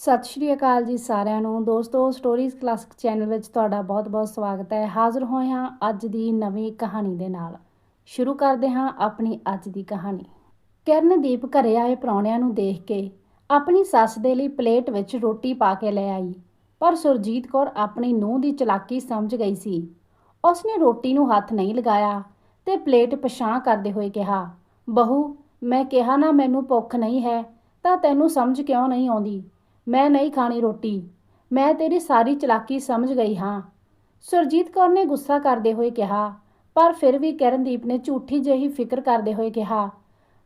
ਸਤਿ ਸ਼੍ਰੀ ਅਕਾਲ ਜੀ ਸਾਰਿਆਂ ਨੂੰ। ਦੋਸਤੋ ਸਟੋਰੀਜ਼ ਕਲਾਸਿਕ ਚੈਨਲ ਵਿੱਚ ਤੁਹਾਡਾ ਬਹੁਤ-ਬਹੁਤ ਸਵਾਗਤ ਹੈ। ਹਾਜ਼ਰ ਹੋਏ ਹਾਂ ਅੱਜ ਦੀ ਨਵੀਂ ਕਹਾਣੀ ਦੇ ਨਾਲ। ਸ਼ੁਰੂ ਕਰਦੇ ਹਾਂ ਆਪਣੀ ਅੱਜ ਦੀ ਕਹਾਣੀ। ਕਿਰਨਦੀਪ ਘਰੇ ਆਏ ਪ੍ਰਾਹੁਣਿਆਂ ਨੂੰ ਦੇਖ ਕੇ ਆਪਣੀ ਸੱਸ ਦੇ ਲਈ ਪਲੇਟ ਵਿੱਚ ਰੋਟੀ ਪਾ ਕੇ ਲੈ ਆਈ। ਪਰ ਸੁਰਜੀਤ ਕੌਰ ਆਪਣੀ ਨੂੰਹ ਦੀ ਚਲਾਕੀ ਸਮਝ ਗਈ ਸੀ। ਉਸਨੇ ਰੋਟੀ ਨੂੰ ਹੱਥ ਨਹੀਂ ਲਗਾਇਆ ਤੇ ਪਲੇਟ ਪਛਾਣ ਕਰਦੇ ਹੋਏ ਕਿਹਾ, ਬਹੂ, ਮੈਂ ਕਿਹਾ ਨਾ ਮੈਨੂੰ ਭੁੱਖ ਨਹੀਂ ਹੈ ਤਾਂ ਤੈਨੂੰ ਸਮਝ ਕਿਉਂ ਨਹੀਂ ਆਉਂਦੀ? ਮੈਂ ਨਹੀਂ ਖਾਣੀ ਰੋਟੀ। ਮੈਂ ਤੇਰੀ ਸਾਰੀ ਚਲਾਕੀ ਸਮਝ ਗਈ ਹਾਂ। ਸੁਰਜੀਤ ਕੌਰ ਨੇ ਗੁੱਸਾ ਕਰਦੇ ਹੋਏ ਕਿਹਾ, ਪਰ ਫਿਰ ਵੀ ਕਿਰਨਦੀਪ ਨੇ ਝੂਠੀ ਜਿਹੀ ਫਿਕਰ ਕਰਦੇ ਹੋਏ ਕਿਹਾ,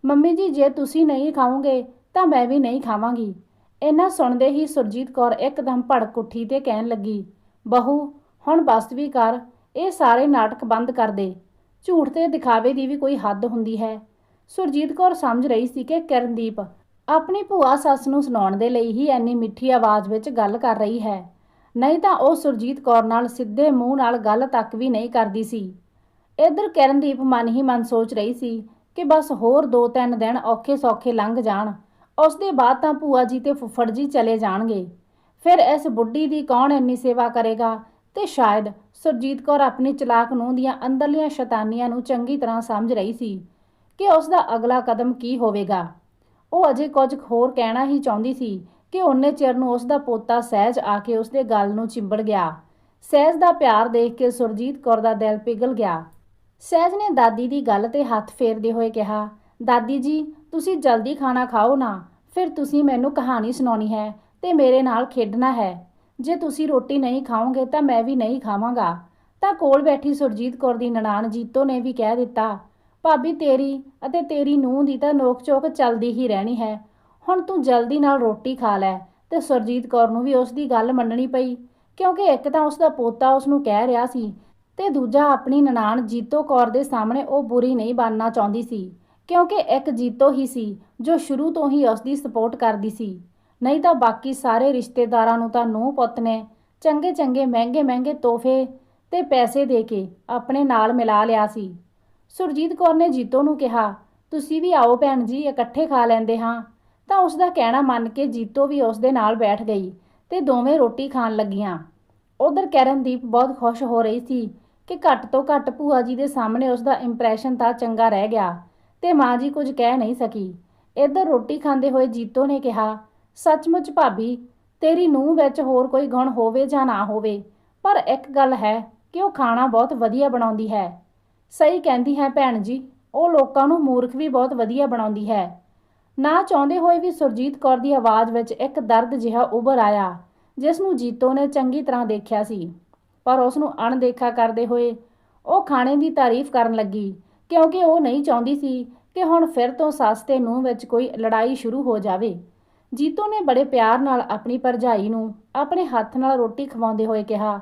ਮੰਮੀ ਜੀ, ਜੇ ਤੁਸੀਂ ਨਹੀਂ ਖਾਓਗੇ, ਤਾਂ ਮੈਂ ਵੀ ਨਹੀਂ ਖਾਵਾਂਗੀ। ਇਹਨਾਂ ਸੁਣਦੇ ਹੀ ਸੁਰਜੀਤ ਕੌਰ ਇੱਕਦਮ ਭੜਕ ਉੱਠੀ ਤੇ ਕਹਿਣ ਲੱਗੀ, ਬਹੂ, ਹੁਣ ਬਸ ਵੀ ਕਰ, ਇਹ ਸਾਰੇ ਨਾਟਕ ਬੰਦ ਕਰ ਦੇ। ਝੂਠ ਤੇ ਦਿਖਾਵੇ ਦੀ ਵੀ ਕੋਈ ਹੱਦ ਹੁੰਦੀ ਹੈ। ਸੁਰਜੀਤ ਕੌਰ ਸਮਝ ਰਹੀ ਸੀ ਕਿ ਕਿਰਨਦੀਪ ਆਪਣੀ ਭੂਆ ਸੱਸ ਨੂੰ ਸੁਣਾਉਣ ਦੇ ਲਈ ਹੀ ਐਨੀ ਮਿੱਠੀ ਆਵਾਜ਼ ਵਿੱਚ ਗੱਲ ਕਰ ਰਹੀ ਹੈ। ਨਹੀਂ ਤਾਂ ਉਹ ਸੁਰਜੀਤ ਕੌਰ ਨਾਲ ਸਿੱਧੇ ਮੂੰਹ ਨਾਲ ਗੱਲ ਤੱਕ ਵੀ ਨਹੀਂ ਕਰਦੀ ਸੀ। ਇੱਧਰ ਕਿਰਨਦੀਪ ਮਨ ਹੀ ਮਨ ਸੋਚ ਰਹੀ ਸੀ ਕਿ ਬਸ ਹੋਰ 2-3 ਦਿਨ ਔਖੇ ਸੌਖੇ ਲੰਘ ਜਾਣ। ਉਸ ਦੇ ਬਾਅਦ ਤਾਂ ਭੂਆ ਜੀ ਤੇ ਫੁੱਫੜ ਜੀ ਚਲੇ ਜਾਣਗੇ। ਫਿਰ ਇਸ ਬੁੱਢੀ ਦੀ ਕੌਣ ਇੰਨੀ ਸੇਵਾ ਕਰੇਗਾ ਤੇ ਸ਼ਾਇਦ ਸੁਰਜੀਤ ਕੌਰ ਆਪਣੀ ਚਲਾਕ ਨੂੰ ਦੀਆਂ ਅੰਦਰਲੀਆਂ ਸ਼ੈਤਾਨੀਆਂ ਨੂੰ ਚੰਗੀ ਤਰ੍ਹਾਂ ਸਮਝ ਰਹੀ ਸੀ ਕਿ ਉਸ ਦਾ ਅਗਲਾ ਕਦਮ ਕੀ ਹੋਵੇਗਾ। ਉਹ ਅਜੇ ਕੁਝ ਹੋਰ ਕਹਿਣਾ ਹੀ ਚਾਹੁੰਦੀ ਸੀ ਕਿ ਉਹਨੇ ਚਿਰ ਨੂੰ ਉਸ ਦਾ ਪੋਤਾ ਸਹਿਜ ਆ ਕੇ ਉਸ ਦੇ ਗਲ ਨੂੰ ਚਿੰਬੜ ਗਿਆ। ਸਹਿਜ ਦਾ ਪਿਆਰ ਦੇਖ ਕੇ ਸੁਰਜੀਤ ਕੌਰ ਦਾ ਦਿਲ ਪਿਘਲ ਗਿਆ। ਸਹਿਜ ਨੇ ਦਾਦੀ ਦੀ ਗੱਲ ਤੇ ਹੱਥ ਫੇਰਦੇ ਹੋਏ ਕਿਹਾ, ਦਾਦੀ ਜੀ, ਤੁਸੀਂ ਜਲਦੀ ਖਾਣਾ ਖਾਓ ਨਾ, ਫਿਰ ਤੁਸੀਂ ਮੈਨੂੰ ਕਹਾਣੀ ਸੁਣਾਉਣੀ ਹੈ ਤੇ ਮੇਰੇ ਨਾਲ ਖੇਡਣਾ ਹੈ। ਜੇ ਤੁਸੀਂ ਰੋਟੀ ਨਹੀਂ ਖਾਓਗੇ ਤਾਂ ਮੈਂ ਵੀ ਨਹੀਂ ਖਾਵਾਂਗਾ। ਤਾਂ ਕੋਲ ਬੈਠੀ ਸੁਰਜੀਤ ਕੌਰ ਦੀ ਨਨਾਣ ਜੀਤੋ ਨੇ ਵੀ ਕਹਿ ਦਿੱਤਾ ਭਾਬੀ ਤੇਰੀ ਅਤੇ ਤੇਰੀ ਨੂੰਹ ਦੀ ਤਾਂ ਨੋਕ ਚੋਕ ਚੱਲਦੀ ਹੀ ਰਹਿਣੀ ਹੈ। ਹੁਣ ਤੂੰ ਜਲਦੀ ਨਾਲ ਰੋਟੀ ਖਾ ਲੈ ਤੇ ਸੁਰਜੀਤ ਕੌਰ ਨੂੰ ਵੀ ਉਸ ਦੀ ਗੱਲ ਮੰਨਣੀ ਪਈ, ਕਿਉਂਕਿ ਇੱਕ ਤਾਂ ਉਸ ਦਾ ਪੋਤਾ ਉਸ ਨੂੰ ਕਹਿ ਰਿਹਾ ਸੀ ਤੇ ਦੂਜਾ ਆਪਣੀ ਨਨਾਣ ਜੀਤੋ ਕੌਰ ਦੇ ਸਾਹਮਣੇ ਉਹ ਬੁਰੀ ਨਹੀਂ ਬਣਨਾ ਚਾਹੁੰਦੀ ਸੀ, ਕਿਉਂਕਿ ਇੱਕ ਜੀਤੋ ਹੀ ਸੀ ਜੋ ਸ਼ੁਰੂ ਤੋਂ ਹੀ ਉਸ ਦੀ ਸਪੋਰਟ ਕਰਦੀ ਸੀ। ਨਹੀਂ ਤਾਂ ਬਾਕੀ ਸਾਰੇ ਰਿਸ਼ਤੇਦਾਰਾਂ ਨੂੰ ਤਾਂ ਨੂੰਹ ਪੁੱਤ ਨੇ ਚੰਗੇ ਚੰਗੇ ਮਹਿੰਗੇ ਮਹਿੰਗੇ ਤੋਹਫੇ ਤੇ ਪੈਸੇ ਦੇ ਕੇ ਆਪਣੇ ਨਾਲ ਮਿਲਾ ਲਿਆ ਸੀ। ਸੁਰਜੀਤ ਕੌਰ ਨੇ ਜੀਤੋ ਨੂੰ ਕਿਹਾ, ਤੁਸੀਂ ਵੀ ਆਓ ਭੈਣ ਜੀ, ਇਕੱਠੇ ਖਾ ਲੈਂਦੇ ਹਾਂ। ਤਾਂ ਉਸ ਦਾ ਕਹਿਣਾ ਮੰਨ ਕੇ ਜੀਤੋ ਵੀ ਉਸ ਦੇ ਨਾਲ ਬੈਠ ਗਈ ਤੇ ਦੋਵੇਂ ਰੋਟੀ ਖਾਣ ਲੱਗੀਆਂ। ਉਧਰ ਕਰਨਦੀਪ ਬਹੁਤ ਖੁਸ਼ ਹੋ ਰਹੀ ਸੀ ਕਿ ਘੱਟ ਤੋਂ ਘੱਟ ਭੂਆ ਜੀ ਦੇ ਸਾਹਮਣੇ ਉਸ ਦਾ ਇੰਪ੍ਰੈਸ਼ਨ ਤਾਂ ਚੰਗਾ ਰਹਿ ਗਿਆ ਤੇ ਮਾਂ ਜੀ ਕੁਝ ਕਹਿ ਨਹੀਂ ਸਕੀ। ਇੱਧਰ ਰੋਟੀ ਖਾਂਦੇ ਹੋਏ ਜੀਤੋ ਨੇ ਕਿਹਾ, ਸੱਚਮੁੱਚ ਭਾਬੀ, ਤੇਰੀ ਨੂੰਹ ਵਿੱਚ ਹੋਰ ਕੋਈ ਗੁਣ ਹੋਵੇ ਜਾਂ ਨਾ ਹੋਵੇ, ਪਰ ਇੱਕ ਗੱਲ ਹੈ ਕਿ ਉਹ ਖਾਣਾ ਬਹੁਤ ਵਧੀਆ ਬਣਾਉਂਦੀ ਹੈ। ਸਹੀ ਕਹਿੰਦੀ ਹੈ ਭੈਣ ਜੀ, ਉਹ ਲੋਕਾਂ ਨੂੰ ਮੂਰਖ ਵੀ ਬਹੁਤ ਵਧੀਆ ਬਣਾਉਂਦੀ ਹੈ। ਨਾ ਚਾਹੁੰਦੇ ਹੋਏ ਵੀ ਸੁਰਜੀਤ ਕੌਰ ਦੀ ਆਵਾਜ਼ ਵਿੱਚ ਇੱਕ ਦਰਦ ਜਿਹਾ ਉੱਭਰ ਆਇਆ, ਜਿਸ ਨੂੰ ਜੀਤੋ ਨੇ ਚੰਗੀ ਤਰ੍ਹਾਂ ਦੇਖਿਆ ਸੀ। ਪਰ ਉਸ ਨੂੰ ਅਣਦੇਖਾ ਕਰਦੇ ਹੋਏ ਉਹ ਖਾਣੇ ਦੀ ਤਾਰੀਫ ਕਰਨ ਲੱਗੀ, ਕਿਉਂਕਿ ਉਹ ਨਹੀਂ ਚਾਹੁੰਦੀ ਸੀ ਕਿ ਹੁਣ ਫਿਰ ਤੋਂ ਸੱਸ ਤੇ ਨੂੰਹ ਵਿੱਚ ਕੋਈ ਲੜਾਈ ਸ਼ੁਰੂ ਹੋ ਜਾਵੇ। ਜੀਤੋ ਨੇ ਬੜੇ ਪਿਆਰ ਨਾਲ ਆਪਣੀ ਭਰਜਾਈ ਨੂੰ ਆਪਣੇ ਹੱਥ ਨਾਲ ਰੋਟੀ ਖਵਾਉਂਦੇ ਹੋਏ ਕਿਹਾ,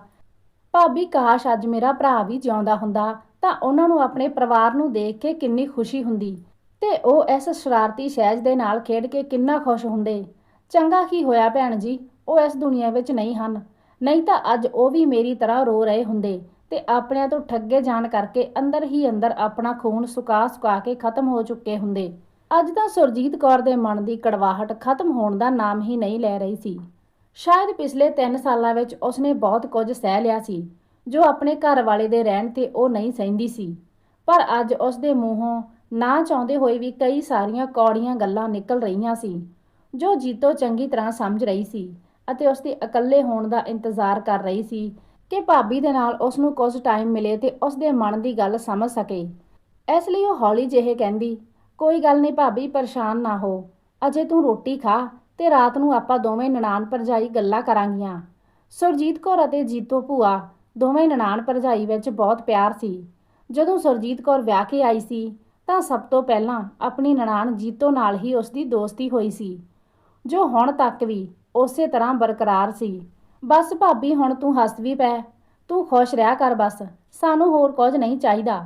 ਭਾਬੀ ਕਾਸ਼ ਅੱਜ ਮੇਰਾ ਭਰਾ ਵੀ ਜਿਉਂਦਾ ਹੁੰਦਾ ਤਾਂ ਉਹਨਾਂ ਨੂੰ ਆਪਣੇ ਪਰਿਵਾਰ ਨੂੰ ਦੇਖ ਕੇ ਕਿੰਨੀ ਖੁਸ਼ੀ ਹੁੰਦੀ ਤੇ ਉਹ ਇਸ ਸ਼ਰਾਰਤੀ ਸਹਿਜ ਦੇ ਨਾਲ ਖੇਡ ਕੇ ਕਿੰਨਾ ਖੁਸ਼ ਹੁੰਦੇ। ਚੰਗਾ ਕੀ ਹੋਇਆ ਭੈਣ ਜੀ, ਉਹ ਇਸ ਦੁਨੀਆ ਵਿੱਚ ਨਹੀਂ ਹਨ। ਨਹੀਂ ਤਾਂ ਅੱਜ ਉਹ ਵੀ ਮੇਰੀ ਤਰ੍ਹਾਂ ਰੋ ਰਹੇ ਹੁੰਦੇ ਤੇ ਆਪਣਿਆਂ ਤੋਂ ਠੱਗੇ ਜਾਣ ਕਰਕੇ ਅੰਦਰ ਹੀ ਅੰਦਰ ਆਪਣਾ ਖੂਨ ਸੁਕਾ ਸੁਕਾ ਕੇ ਖਤਮ ਹੋ ਚੁੱਕੇ ਹੁੰਦੇ। ਅੱਜ ਤਾਂ ਸੁਰਜੀਤ ਕੌਰ ਦੇ ਮਨ ਦੀ ਕੜਵਾਹਟ ਖਤਮ ਹੋਣ ਦਾ ਨਾਮ ਹੀ ਨਹੀਂ ਲੈ ਰਹੀ ਸੀ। ਸ਼ਾਇਦ ਪਿਛਲੇ 3 ਸਾਲਾਂ ਵਿੱਚ ਉਸਨੇ ਬਹੁਤ ਕੁਝ ਸਹਿ ਲਿਆ ਸੀ। ਜੋ ਆਪਣੇ ਘਰ ਵਾਲੇ ਦੇ ਰਹਿਣ ਤੇ ਉਹ ਨਹੀਂ ਸਹਿੰਦੀ ਸੀ। ਪਰ ਅੱਜ ਉਸ ਦੇ ਮੂੰਹੋਂ ਨਾ ਚਾਹੁੰਦੇ ਹੋਏ ਵੀ ਕਈ ਸਾਰੀਆਂ ਕੌੜੀਆਂ ਗੱਲਾਂ ਨਿਕਲ ਰਹੀਆਂ ਸੀ, ਜੋ ਜੀਤੋ ਚੰਗੀ ਤਰ੍ਹਾਂ ਸਮਝ ਰਹੀ ਸੀ ਅਤੇ ਉਸ ਦੇ ਇਕੱਲੇ ਹੋਣ ਦਾ ਇੰਤਜ਼ਾਰ ਕਰ ਰਹੀ ਸੀ ਕਿ ਭਾਬੀ ਦੇ ਨਾਲ ਉਸ ਨੂੰ ਕੁਝ ਟਾਈਮ ਮਿਲੇ ਤੇ ਉਸ ਦੇ ਮਨ ਦੀ ਗੱਲ ਸਮਝ ਸਕੇ। ਇਸ ਲਈ ਉਹ ਹੌਲੀ ਜਿਹੇ ਕਹਿੰਦੀ, ਕੋਈ ਗੱਲ ਨਹੀਂ ਭਾਬੀ, ਪਰੇਸ਼ਾਨ ਨਾ ਹੋ। ਅਜੇ ਤੂੰ ਰੋਟੀ ਖਾ ਤੇ ਰਾਤ ਨੂੰ ਆਪਾਂ ਦੋਵੇਂ ਨਨਾਣ ਭਰਜਾਈ ਗੱਲਾਂ ਕਰਾਂਗੀਆਂ। ਸੁਰਜੀਤ ਕੌਰ ਅਤੇ ਜੀਤੋ ਭੂਆ ਦੋਵੇਂ ਨਨਾਣ ਭਰਜਾਈ ਵਿੱਚ ਬਹੁਤ ਪਿਆਰ ਸੀ। ਜਦੋਂ ਸੁਰਜੀਤ ਕੌਰ ਵਿਆਹ ਕੇ ਆਈ ਸੀ, ਤਾਂ ਸਭ ਤੋਂ ਪਹਿਲਾਂ ਆਪਣੀ ਨਨਾਣ ਜੀਤੋ ਨਾਲ ਹੀ ਉਸ ਦੀ ਦੋਸਤੀ ਹੋਈ ਸੀ, ਜੋ ਹੁਣ ਤੱਕ ਵੀ ਉਸੇ ਤਰ੍ਹਾਂ ਬਰਕਰਾਰ ਸੀ। ਬਸ ਭਾਬੀ, ਹੁਣ ਤੂੰ ਹੱਸ ਵੀ ਪੈ, ਤੂੰ ਖੁਸ਼ ਰਿਹਾ ਕਰ ਬਸ, ਸਾਨੂੰ ਹੋਰ ਕੁਝ ਨਹੀਂ ਚਾਹੀਦਾ।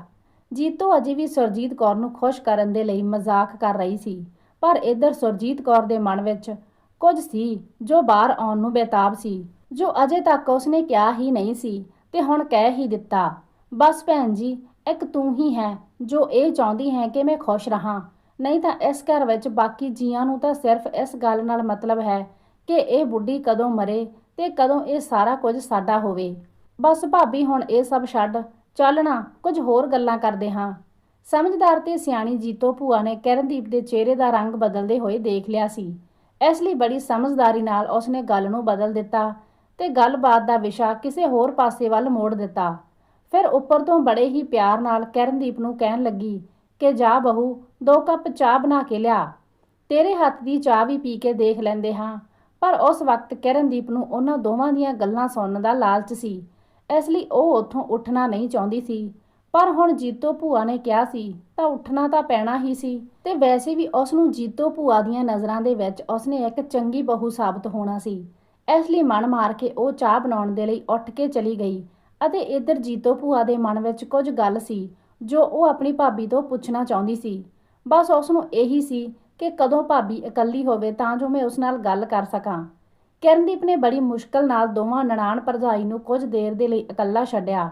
ਜੀਤੋ ਅਜੇ ਵੀ ਸੁਰਜੀਤ ਕੌਰ ਨੂੰ ਖੁਸ਼ ਕਰਨ ਦੇ ਲਈ ਮਜ਼ਾਕ ਕਰ ਰਹੀ ਸੀ, ਪਰ ਇੱਧਰ ਸੁਰਜੀਤ ਕੌਰ ਦੇ ਮਨ ਵਿੱਚ ਕੁਝ ਸੀ ਜੋ ਬਾਹਰ ਆਉਣ ਨੂੰ ਬੇਤਾਬ ਸੀ, ਜੋ ਅਜੇ ਤੱਕ ਉਸਨੇ ਕਿਹਾ ਹੀ ਨਹੀਂ ਸੀ ਤੇ ਹੁਣ ਕਹਿ ਹੀ ਦਿੱਤਾ, ਬਸ ਭੈਣ ਜੀ, ਇੱਕ ਤੂੰ ਹੀ ਹੈ, ਜੋ ਇਹ ਚਾਹੁੰਦੀ ਹੈ ਕਿ ਮੈਂ ਖੁਸ਼ ਰਹਾ। ਨਹੀਂ ਤਾਂ ਇਸ ਘਰ ਵਿੱਚ ਬਾਕੀ ਜੀਆਂ ਨੂੰ ਤਾਂ ਸਿਰਫ ਇਸ ਗੱਲ ਨਾਲ ਮਤਲਬ ਹੈ ਕਿ ਇਹ ਬੁੱਢੀ ਕਦੋਂ ਮਰੇ ਤੇ ਕਦੋਂ ਇਹ ਸਾਰਾ ਕੁਝ ਸਾਡਾ ਹੋਵੇ। ਬਸ ਭਾਬੀ, ਹੁਣ ਇਹ ਸਭ ਛੱਡ। ਚੱਲਣਾ ਕੁਝ ਹੋਰ ਗੱਲਾਂ ਕਰਦੇ ਹਾਂ। ਸਮਝਦਾਰ ਤੇ ਸਿਆਣੀ ਜੀਤੋ ਭੂਆ ਨੇ ਕਿਰਨਦੀਪ ਦੇ ਚਿਹਰੇ ਦਾ ਰੰਗ ਬਦਲਦੇ ਹੋਏ ਦੇਖ ਲਿਆ ਸੀ। ਇਸ ਲਈ ਬੜੀ ਸਮਝਦਾਰੀ ਨਾਲ ਉਸਨੇ ਗੱਲ ਨੂੰ ਬਦਲ ਦਿੱਤਾ। ਤੇ ਗੱਲਬਾਤ ਦਾ ਵਿਸ਼ਾ ਕਿਸੇ ਹੋਰ ਪਾਸੇ ਵੱਲ ਮੋੜ ਦਿੱਤਾ। ਫਿਰ ਉੱਪਰ ਤੋਂ ਬੜੇ ਹੀ ਪਿਆਰ ਨਾਲ ਕਿਰਨਦੀਪ ਨੂੰ ਕਹਿਣ ਲੱਗੀ ਕਿ ਜਾ ਬਹੂ, ਦੋ ਕੱਪ ਚਾਹ ਬਣਾ ਕੇ ਲਿਆ। ਤੇਰੇ ਹੱਥ ਦੀ ਚਾਹ ਵੀ ਪੀ ਕੇ ਦੇਖ ਲੈਂਦੇ ਹਾਂ। ਪਰ ਉਸ ਵਕਤ ਕਿਰਨਦੀਪ ਨੂੰ ਉਹਨਾਂ ਦੋਵਾਂ ਦੀਆਂ ਗੱਲਾਂ ਸੁਣਨ ਦਾ ਲਾਲਚ ਸੀ। ਇਸ ਲਈ ਉਹ ਉੱਥੋਂ ਉੱਠਣਾ ਨਹੀਂ ਚਾਹੁੰਦੀ ਸੀ। ਪਰ ਹੁਣ ਜੀਤੋ ਭੂਆ ਨੇ ਕਿਹਾ ਸੀ, ਤਾਂ ਉੱਠਣਾ ਤਾਂ ਪੈਣਾ ਹੀ ਸੀ। ਤੇ ਵੈਸੇ ਵੀ ਉਸ ਨੂੰ ਜੀਤੋ ਭੂਆ ਦੀਆਂ ਨਜ਼ਰਾਂ ਦੇ ਵਿੱਚ ਉਸਨੇ ਇੱਕ ਚੰਗੀ ਬਹੂ ਸਾਬਤ ਹੋਣਾ ਸੀ। ਇਸ ਲਈ ਮਨ ਮਾਰ ਕੇ ਉਹ ਚਾਹ ਬਣਾਉਣ ਦੇ ਲਈ ਉੱਠ ਕੇ ਚਲੀ ਗਈ ਅਤੇ ਇੱਧਰ ਜੀਤੋ ਭੂਆ ਦੇ ਮਨ ਵਿੱਚ ਕੁਝ ਗੱਲ ਸੀ ਜੋ ਉਹ ਆਪਣੀ ਭਾਬੀ ਤੋਂ ਪੁੱਛਣਾ ਚਾਹੁੰਦੀ ਸੀ। ਬਸ ਉਸ ਨੂੰ ਇਹੀ ਸੀ ਕਿ ਕਦੋਂ ਭਾਬੀ ਇਕੱਲੀ ਹੋਵੇ ਤਾਂ ਜੋ ਮੈਂ ਉਸ ਨਾਲ ਗੱਲ ਕਰ ਸਕਾਂ। ਕਿਰਨਦੀਪ ਨੇ ਬੜੀ ਮੁਸ਼ਕਲ ਨਾਲ ਦੋਵਾਂ ਨਨਾਣ ਭਰਜਾਈ ਨੂੰ ਕੁਝ ਦੇਰ ਦੇ ਲਈ ਇਕੱਲਾ ਛੱਡਿਆ,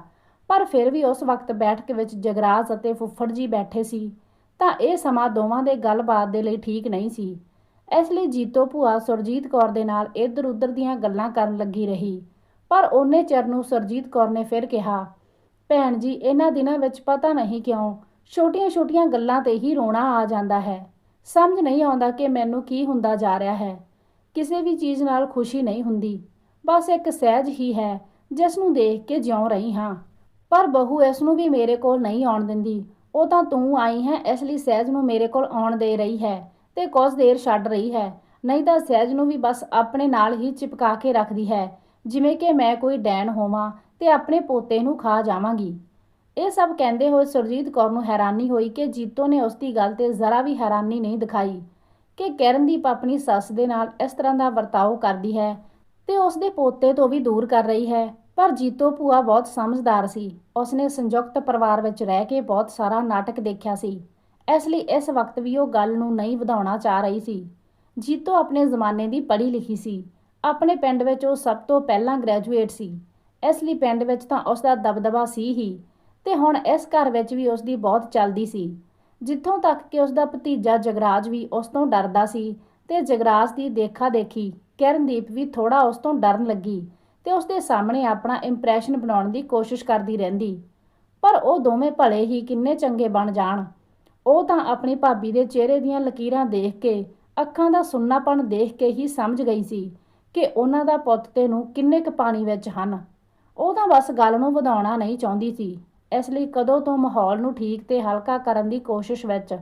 ਪਰ ਫਿਰ ਵੀ ਉਸ ਵਕਤ ਬੈਠਕ ਵਿੱਚ ਜਗਰਾਜ ਅਤੇ ਫੁੱਫੜ ਜੀ ਬੈਠੇ ਸੀ, ਤਾਂ ਇਹ ਸਮਾਂ ਦੋਵਾਂ ਦੇ ਗੱਲਬਾਤ ਦੇ ਲਈ ਠੀਕ ਨਹੀਂ ਸੀ। ਇਸ ਲਈ ਜੀਤੋ ਭੂਆ ਸੁਰਜੀਤ ਕੌਰ ਦੇ ਨਾਲ ਇੱਧਰ ਉੱਧਰ ਦੀਆਂ ਗੱਲਾਂ ਕਰਨ ਲੱਗੀ ਰਹੀ। ਪਰ ਉਹਨੇ ਚਿਰ ਨੂੰ ਸੁਰਜੀਤ ਕੌਰ ਨੇ ਫਿਰ ਕਿਹਾ, ਭੈਣ ਜੀ, ਇਹਨਾਂ ਦਿਨਾਂ ਵਿੱਚ ਪਤਾ ਨਹੀਂ ਕਿਉਂ ਛੋਟੀਆਂ-ਛੋਟੀਆਂ ਗੱਲਾਂ ਤੇ ਹੀ ਰੋਣਾ ਆ ਜਾਂਦਾ ਹੈ। ਸਮਝ ਨਹੀਂ ਆਉਂਦਾ ਕਿ ਮੈਨੂੰ ਕੀ ਹੁੰਦਾ ਜਾ ਰਿਹਾ ਹੈ। ਕਿਸੇ ਵੀ ਚੀਜ਼ ਨਾਲ ਖੁਸ਼ੀ ਨਹੀਂ ਹੁੰਦੀ। ਬਸ ਇੱਕ ਸਹਿਜ ਹੀ ਹੈ, ਜਿਸ ਨੂੰ ਦੇਖ ਕੇ ਜਿਉਂ ਰਹੀ ਹਾਂ। ਪਰ ਬਹੂ ਇਸ ਨੂੰ ਵੀ ਮੇਰੇ ਕੋਲ ਨਹੀਂ ਆਉਣ ਦਿੰਦੀ। ਉਹ ਤਾਂ ਤੂੰ ਆਈ ਹੈ, ਇਸ ਲਈ ਸਹਿਜ ਨੂੰ ਮੇਰੇ ਕੋਲ ਆਉਣ ਦੇ ਰਹੀ ਹੈ। ਤੇ ਕੁਝ ਦੇਰ ਛੱਡ ਰਹੀ ਹੈ। ਨਹੀਂ ਤਾਂ ਸਹਿਜ ਨੂੰ ਵੀ ਬਸ ਆਪਣੇ ਨਾਲ ਹੀ ਚਿਪਕਾ ਕੇ ਰੱਖਦੀ ਹੈ। ਜਿਵੇਂ ਕਿ ਮੈਂ ਕੋਈ ਡੈਣ ਹੋਵਾਂ ਤੇ ਆਪਣੇ ਪੋਤੇ ਨੂੰ ਖਾ ਜਾਵਾਂਗੀ। ਇਹ ਸਭ ਕਹਿੰਦੇ ਹੋਏ ਸੁਰਜੀਤ ਕੌਰ ਨੂੰ ਹੈਰਾਨੀ ਹੋਈ ਕਿ ਜੀਤੋ ਨੇ ਉਸ ਦੀ ਗੱਲ ਤੇ ਜ਼ਰਾ ਵੀ ਹੈਰਾਨੀ ਨਹੀਂ ਦਿਖਾਈ ਕਿ ਕਿਰਨਦੀਪ ਆਪਣੀ ਸੱਸ ਦੇ ਨਾਲ ਇਸ ਤਰ੍ਹਾਂ ਦਾ ਵਰਤਾਓ ਕਰਦੀ ਹੈ ਤੇ ਉਸ ਦੇ ਪੋਤੇ ਤੋਂ ਵੀ ਦੂਰ ਕਰ ਰਹੀ ਹੈ। ਪਰ ਜੀਤੋ ਭੂਆ ਬਹੁਤ ਸਮਝਦਾਰ ਸੀ। ਉਸਨੇ ਸੰਯੁਕਤ ਪਰਿਵਾਰ ਵਿੱਚ ਰਹਿ ਕੇ ਬਹੁਤ ਸਾਰਾ ਨਾਟਕ ਦੇਖਿਆ ਸੀ। ਇਸ ਲਈ ਇਸ ਵਕਤ ਵੀ ਉਹ ਗੱਲ ਨੂੰ ਨਹੀਂ ਵਧਾਉਣਾ ਚਾਹ ਰਹੀ ਸੀ। ਜੀਤੋ ਆਪਣੇ ਜ਼ਮਾਨੇ ਦੀ ਪੜ੍ਹੀ ਲਿਖੀ ਸੀ। ਆਪਣੇ ਪਿੰਡ ਵਿੱਚ ਉਹ ਸਭ ਤੋਂ ਪਹਿਲਾਂ ਗ੍ਰੈਜੂਏਟ ਸੀ। ਇਸ ਲਈ ਪਿੰਡ ਵਿੱਚ ਤਾਂ ਉਸ ਦਾ ਦਬਦਬਾ ਸੀ ਹੀ ਤੇ ਹੁਣ ਇਸ ਘਰ ਵਿੱਚ ਵੀ ਉਸ ਦੀ ਬਹੁਤ ਚੱਲਦੀ ਸੀ। ਜਿੱਥੋਂ ਤੱਕ ਕਿ ਉਸ ਦਾ ਭਤੀਜਾ ਜਗਰਾਜ ਵੀ ਉਸ ਤੋਂ ਡਰਦਾ ਸੀ ਤੇ ਜਗਰਾਜ ਦੀ ਦੇਖਾ ਦੇਖੀ ਕਿਰਨਦੀਪ ਵੀ ਥੋੜਾ ਉਸ ਤੋਂ ਡਰਨ ਲੱਗੀ ਤੇ ਉਸ ਦੇ ਸਾਹਮਣੇ ਆਪਣਾ ਇੰਪ੍ਰੈਸ਼ਨ ਬਣਾਉਣ ਦੀ ਕੋਸ਼ਿਸ਼ ਕਰਦੀ ਰਹਿੰਦੀ। ਪਰ ਉਹ ਦੋਵੇਂ ਭਲੇ ਹੀ ਕਿੰਨੇ ਚੰਗੇ ਬਣ ਜਾਣ। ਉਹ ਤਾਂ ਆਪਣੀ ਭਾਬੀ ਦੇ ਚਿਹਰੇ ਦੀਆਂ ਲਕੀਰਾਂ ਦੇਖ ਕੇ, ਅੱਖਾਂ ਦਾ ਸੁੰਨਾਪਣ ਦੇਖ ਕੇ ਹੀ ਸਮਝ ਗਈ ਸੀ ਕਿ ਉਹਨਾਂ ਦਾ ਪੁੱਤ ਤੇ ਨੂੰ ਕਿੰਨੇ ਕੁ ਪਾਣੀ ਵਿੱਚ ਹਨ। ਉਹ ਤਾਂ ਬਸ ਗੱਲ ਨੂੰ ਵਧਾਉਣਾ ਨਹੀਂ ਚਾਹੁੰਦੀ ਸੀ। ਇਸ ਲਈ ਕਦੋਂ ਤੋਂ ਮਾਹੌਲ ਨੂੰ ਠੀਕ ਤੇ ਹਲਕਾ ਕਰਨ ਦੀ ਕੋਸ਼ਿਸ਼ ਵਿੱਚ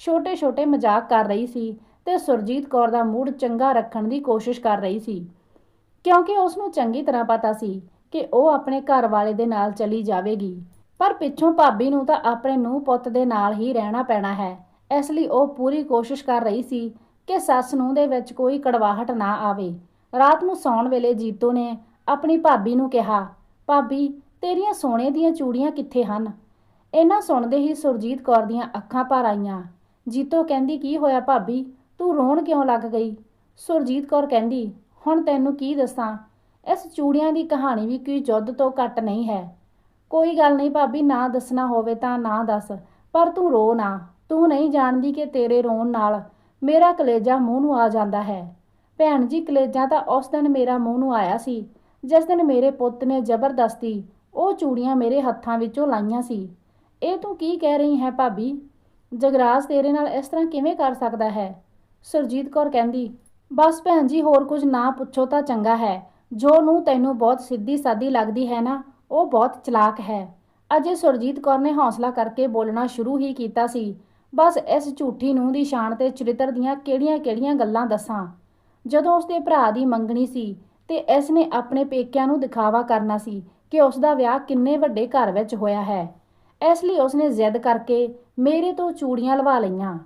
ਛੋਟੇ-ਛੋਟੇ ਮਜ਼ਾਕ ਕਰ ਰਹੀ ਸੀ ਤੇ ਸੁਰਜੀਤ ਕੌਰ ਦਾ ਮੂਡ ਚੰਗਾ ਰੱਖਣ ਦੀ ਕੋਸ਼ਿਸ਼ ਕਰ ਰਹੀ ਸੀ। ਕਿਉਂਕਿ ਉਸ ਨੂੰ ਚੰਗੀ ਤਰ੍ਹਾਂ ਪਤਾ ਸੀ ਕਿ ਉਹ ਆਪਣੇ ਘਰ ਵਾਲੇ ਦੇ ਨਾਲ ਚਲੀ ਜਾਵੇਗੀ। ਪਰ ਪਿੱਛੋਂ ਭਾਬੀ ਨੂੰ ਤਾਂ ਆਪਣੇ ਨੂੰਹ ਪੁੱਤ ਦੇ ਨਾਲ ਹੀ ਰਹਿਣਾ ਪੈਣਾ ਹੈ। ਇਸ ਲਈ ਉਹ ਪੂਰੀ ਕੋਸ਼ਿਸ਼ ਕਰ ਰਹੀ ਸੀ ਕਿ ਸੱਸ ਨੂੰ ਦੇ ਵਿੱਚ ਕੋਈ ਕੜਵਾਹਟ ਨਾ ਆਵੇ। ਰਾਤ ਨੂੰ ਸੌਣ ਵੇਲੇ ਜੀਤੋ ਨੇ ਆਪਣੀ ਭਾਬੀ ਨੂੰ ਕਿਹਾ, ਭਾਬੀ, ਤੇਰੀਆਂ ਸੋਨੇ ਦੀਆਂ ਚੂੜੀਆਂ ਕਿੱਥੇ ਹਨ? ਇਹਨਾਂ ਸੁਣਦੇ ਹੀ ਸੁਰਜੀਤ ਕੌਰ ਦੀਆਂ ਅੱਖਾਂ ਭਰ ਆਈਆਂ। ਜੀਤੋ ਕਹਿੰਦੀ, ਕੀ ਹੋਇਆ ਭਾਬੀ? ਤੂੰ ਰੋਣ ਕਿਉਂ ਲੱਗ ਗਈ? ਸੁਰਜੀਤ ਕੌਰ ਕਹਿੰਦੀ, ਹੁਣ ਤੈਨੂੰ ਕੀ ਦੱਸਾਂ? ਇਸ ਚੂੜੀਆਂ ਦੀ ਕਹਾਣੀ ਵੀ ਕੋਈ ਜੁੱਧ ਤੋਂ ਘੱਟ ਨਹੀਂ ਹੈ। ਕੋਈ ਗੱਲ ਨਹੀਂ ਭਾਬੀ, ਨਾ ਦੱਸਣਾ ਹੋਵੇ ਤਾਂ ਨਾ ਦੱਸ, ਪਰ ਤੂੰ ਰੋ ਨਾ। ਤੂੰ ਨਹੀਂ ਜਾਣਦੀ ਕਿ ਤੇਰੇ ਰੋਣ ਨਾਲ ਮੇਰਾ ਕਲੇਜਾ ਮੂੰਹ ਨੂੰ ਆ ਜਾਂਦਾ ਹੈ। ਭੈਣ ਜੀ, ਕਲੇਜਾ ਤਾਂ ਉਸ ਦਿਨ ਮੇਰਾ ਮੂੰਹ ਨੂੰ ਆਇਆ ਸੀ। ਜਿਸ ਦਿਨ ਮੇਰੇ ਪੁੱਤ ਨੇ ਜ਼ਬਰਦਸਤੀ ਉਹ ਚੂੜੀਆਂ ਮੇਰੇ ਹੱਥਾਂ ਵਿੱਚੋਂ ਲਾਈਆਂ ਸੀ। ਇਹ ਤੂੰ ਕੀ ਕਹਿ ਰਹੀ ਹੈ ਭਾਬੀ? ਜਗਰਾਜ ਤੇਰੇ ਨਾਲ ਇਸ ਤਰ੍ਹਾਂ ਕਿਵੇਂ ਕਰ ਸਕਦਾ ਹੈ? ਸੁਰਜੀਤ ਕੌਰ ਕਹਿੰਦੀ, ਬਸ ਭੈਣ ਜੀ, ਹੋਰ ਕੁਝ ਨਾ ਪੁੱਛੋ ਤਾਂ ਚੰਗਾ ਹੈ। ਜੋ ਨੂੰ ਤੈਨੂੰ ਬਹੁਤ ਸਿੱਧੀ ਸਾਦੀ ਲੱਗਦੀ ਹੈ ਨਾ ਉਹ ਬਹੁਤ ਚਲਾਕ ਹੈ। ਅਜੇ ਸੁਰਜੀਤ ਕੌਰ ਨੇ ਹੌਸਲਾ ਕਰਕੇ ਬੋਲਣਾ ਸ਼ੁਰੂ ਹੀ ਕੀਤਾ ਸੀ। ਬਸ ਇਸ ਝੂਠੀ ਨੂੰ ਦੀ ਸ਼ਾਨ ਤੇ ਚਰਿੱਤਰ ਦੀਆਂ ਕਿਹੜੀਆਂ-ਕਿਹੜੀਆਂ ਗੱਲਾਂ ਦੱਸਾਂ। ਜਦੋਂ ਉਸਦੇ ਭਰਾ ਦੀ ਮੰਗਣੀ ਸੀ ਤੇ ਇਸ ਨੇ ਆਪਣੇ ਪੇਕਿਆਂ ਨੂੰ ਦਿਖਾਵਾ ਕਰਨਾ ਸੀ ਕਿ ਉਸ ਦਾ ਵਿਆਹ ਕਿੰਨੇ ਵੱਡੇ ਘਰ ਵਿੱਚ ਹੋਇਆ ਹੈ। ਇਸ ਲਈ ਉਸਨੇ ਜ਼ਿੱਦ ਕਰਕੇ ਮੇਰੇ ਤੋਂ ਚੂੜੀਆਂ ਲਵਾ ਲਈਆਂ।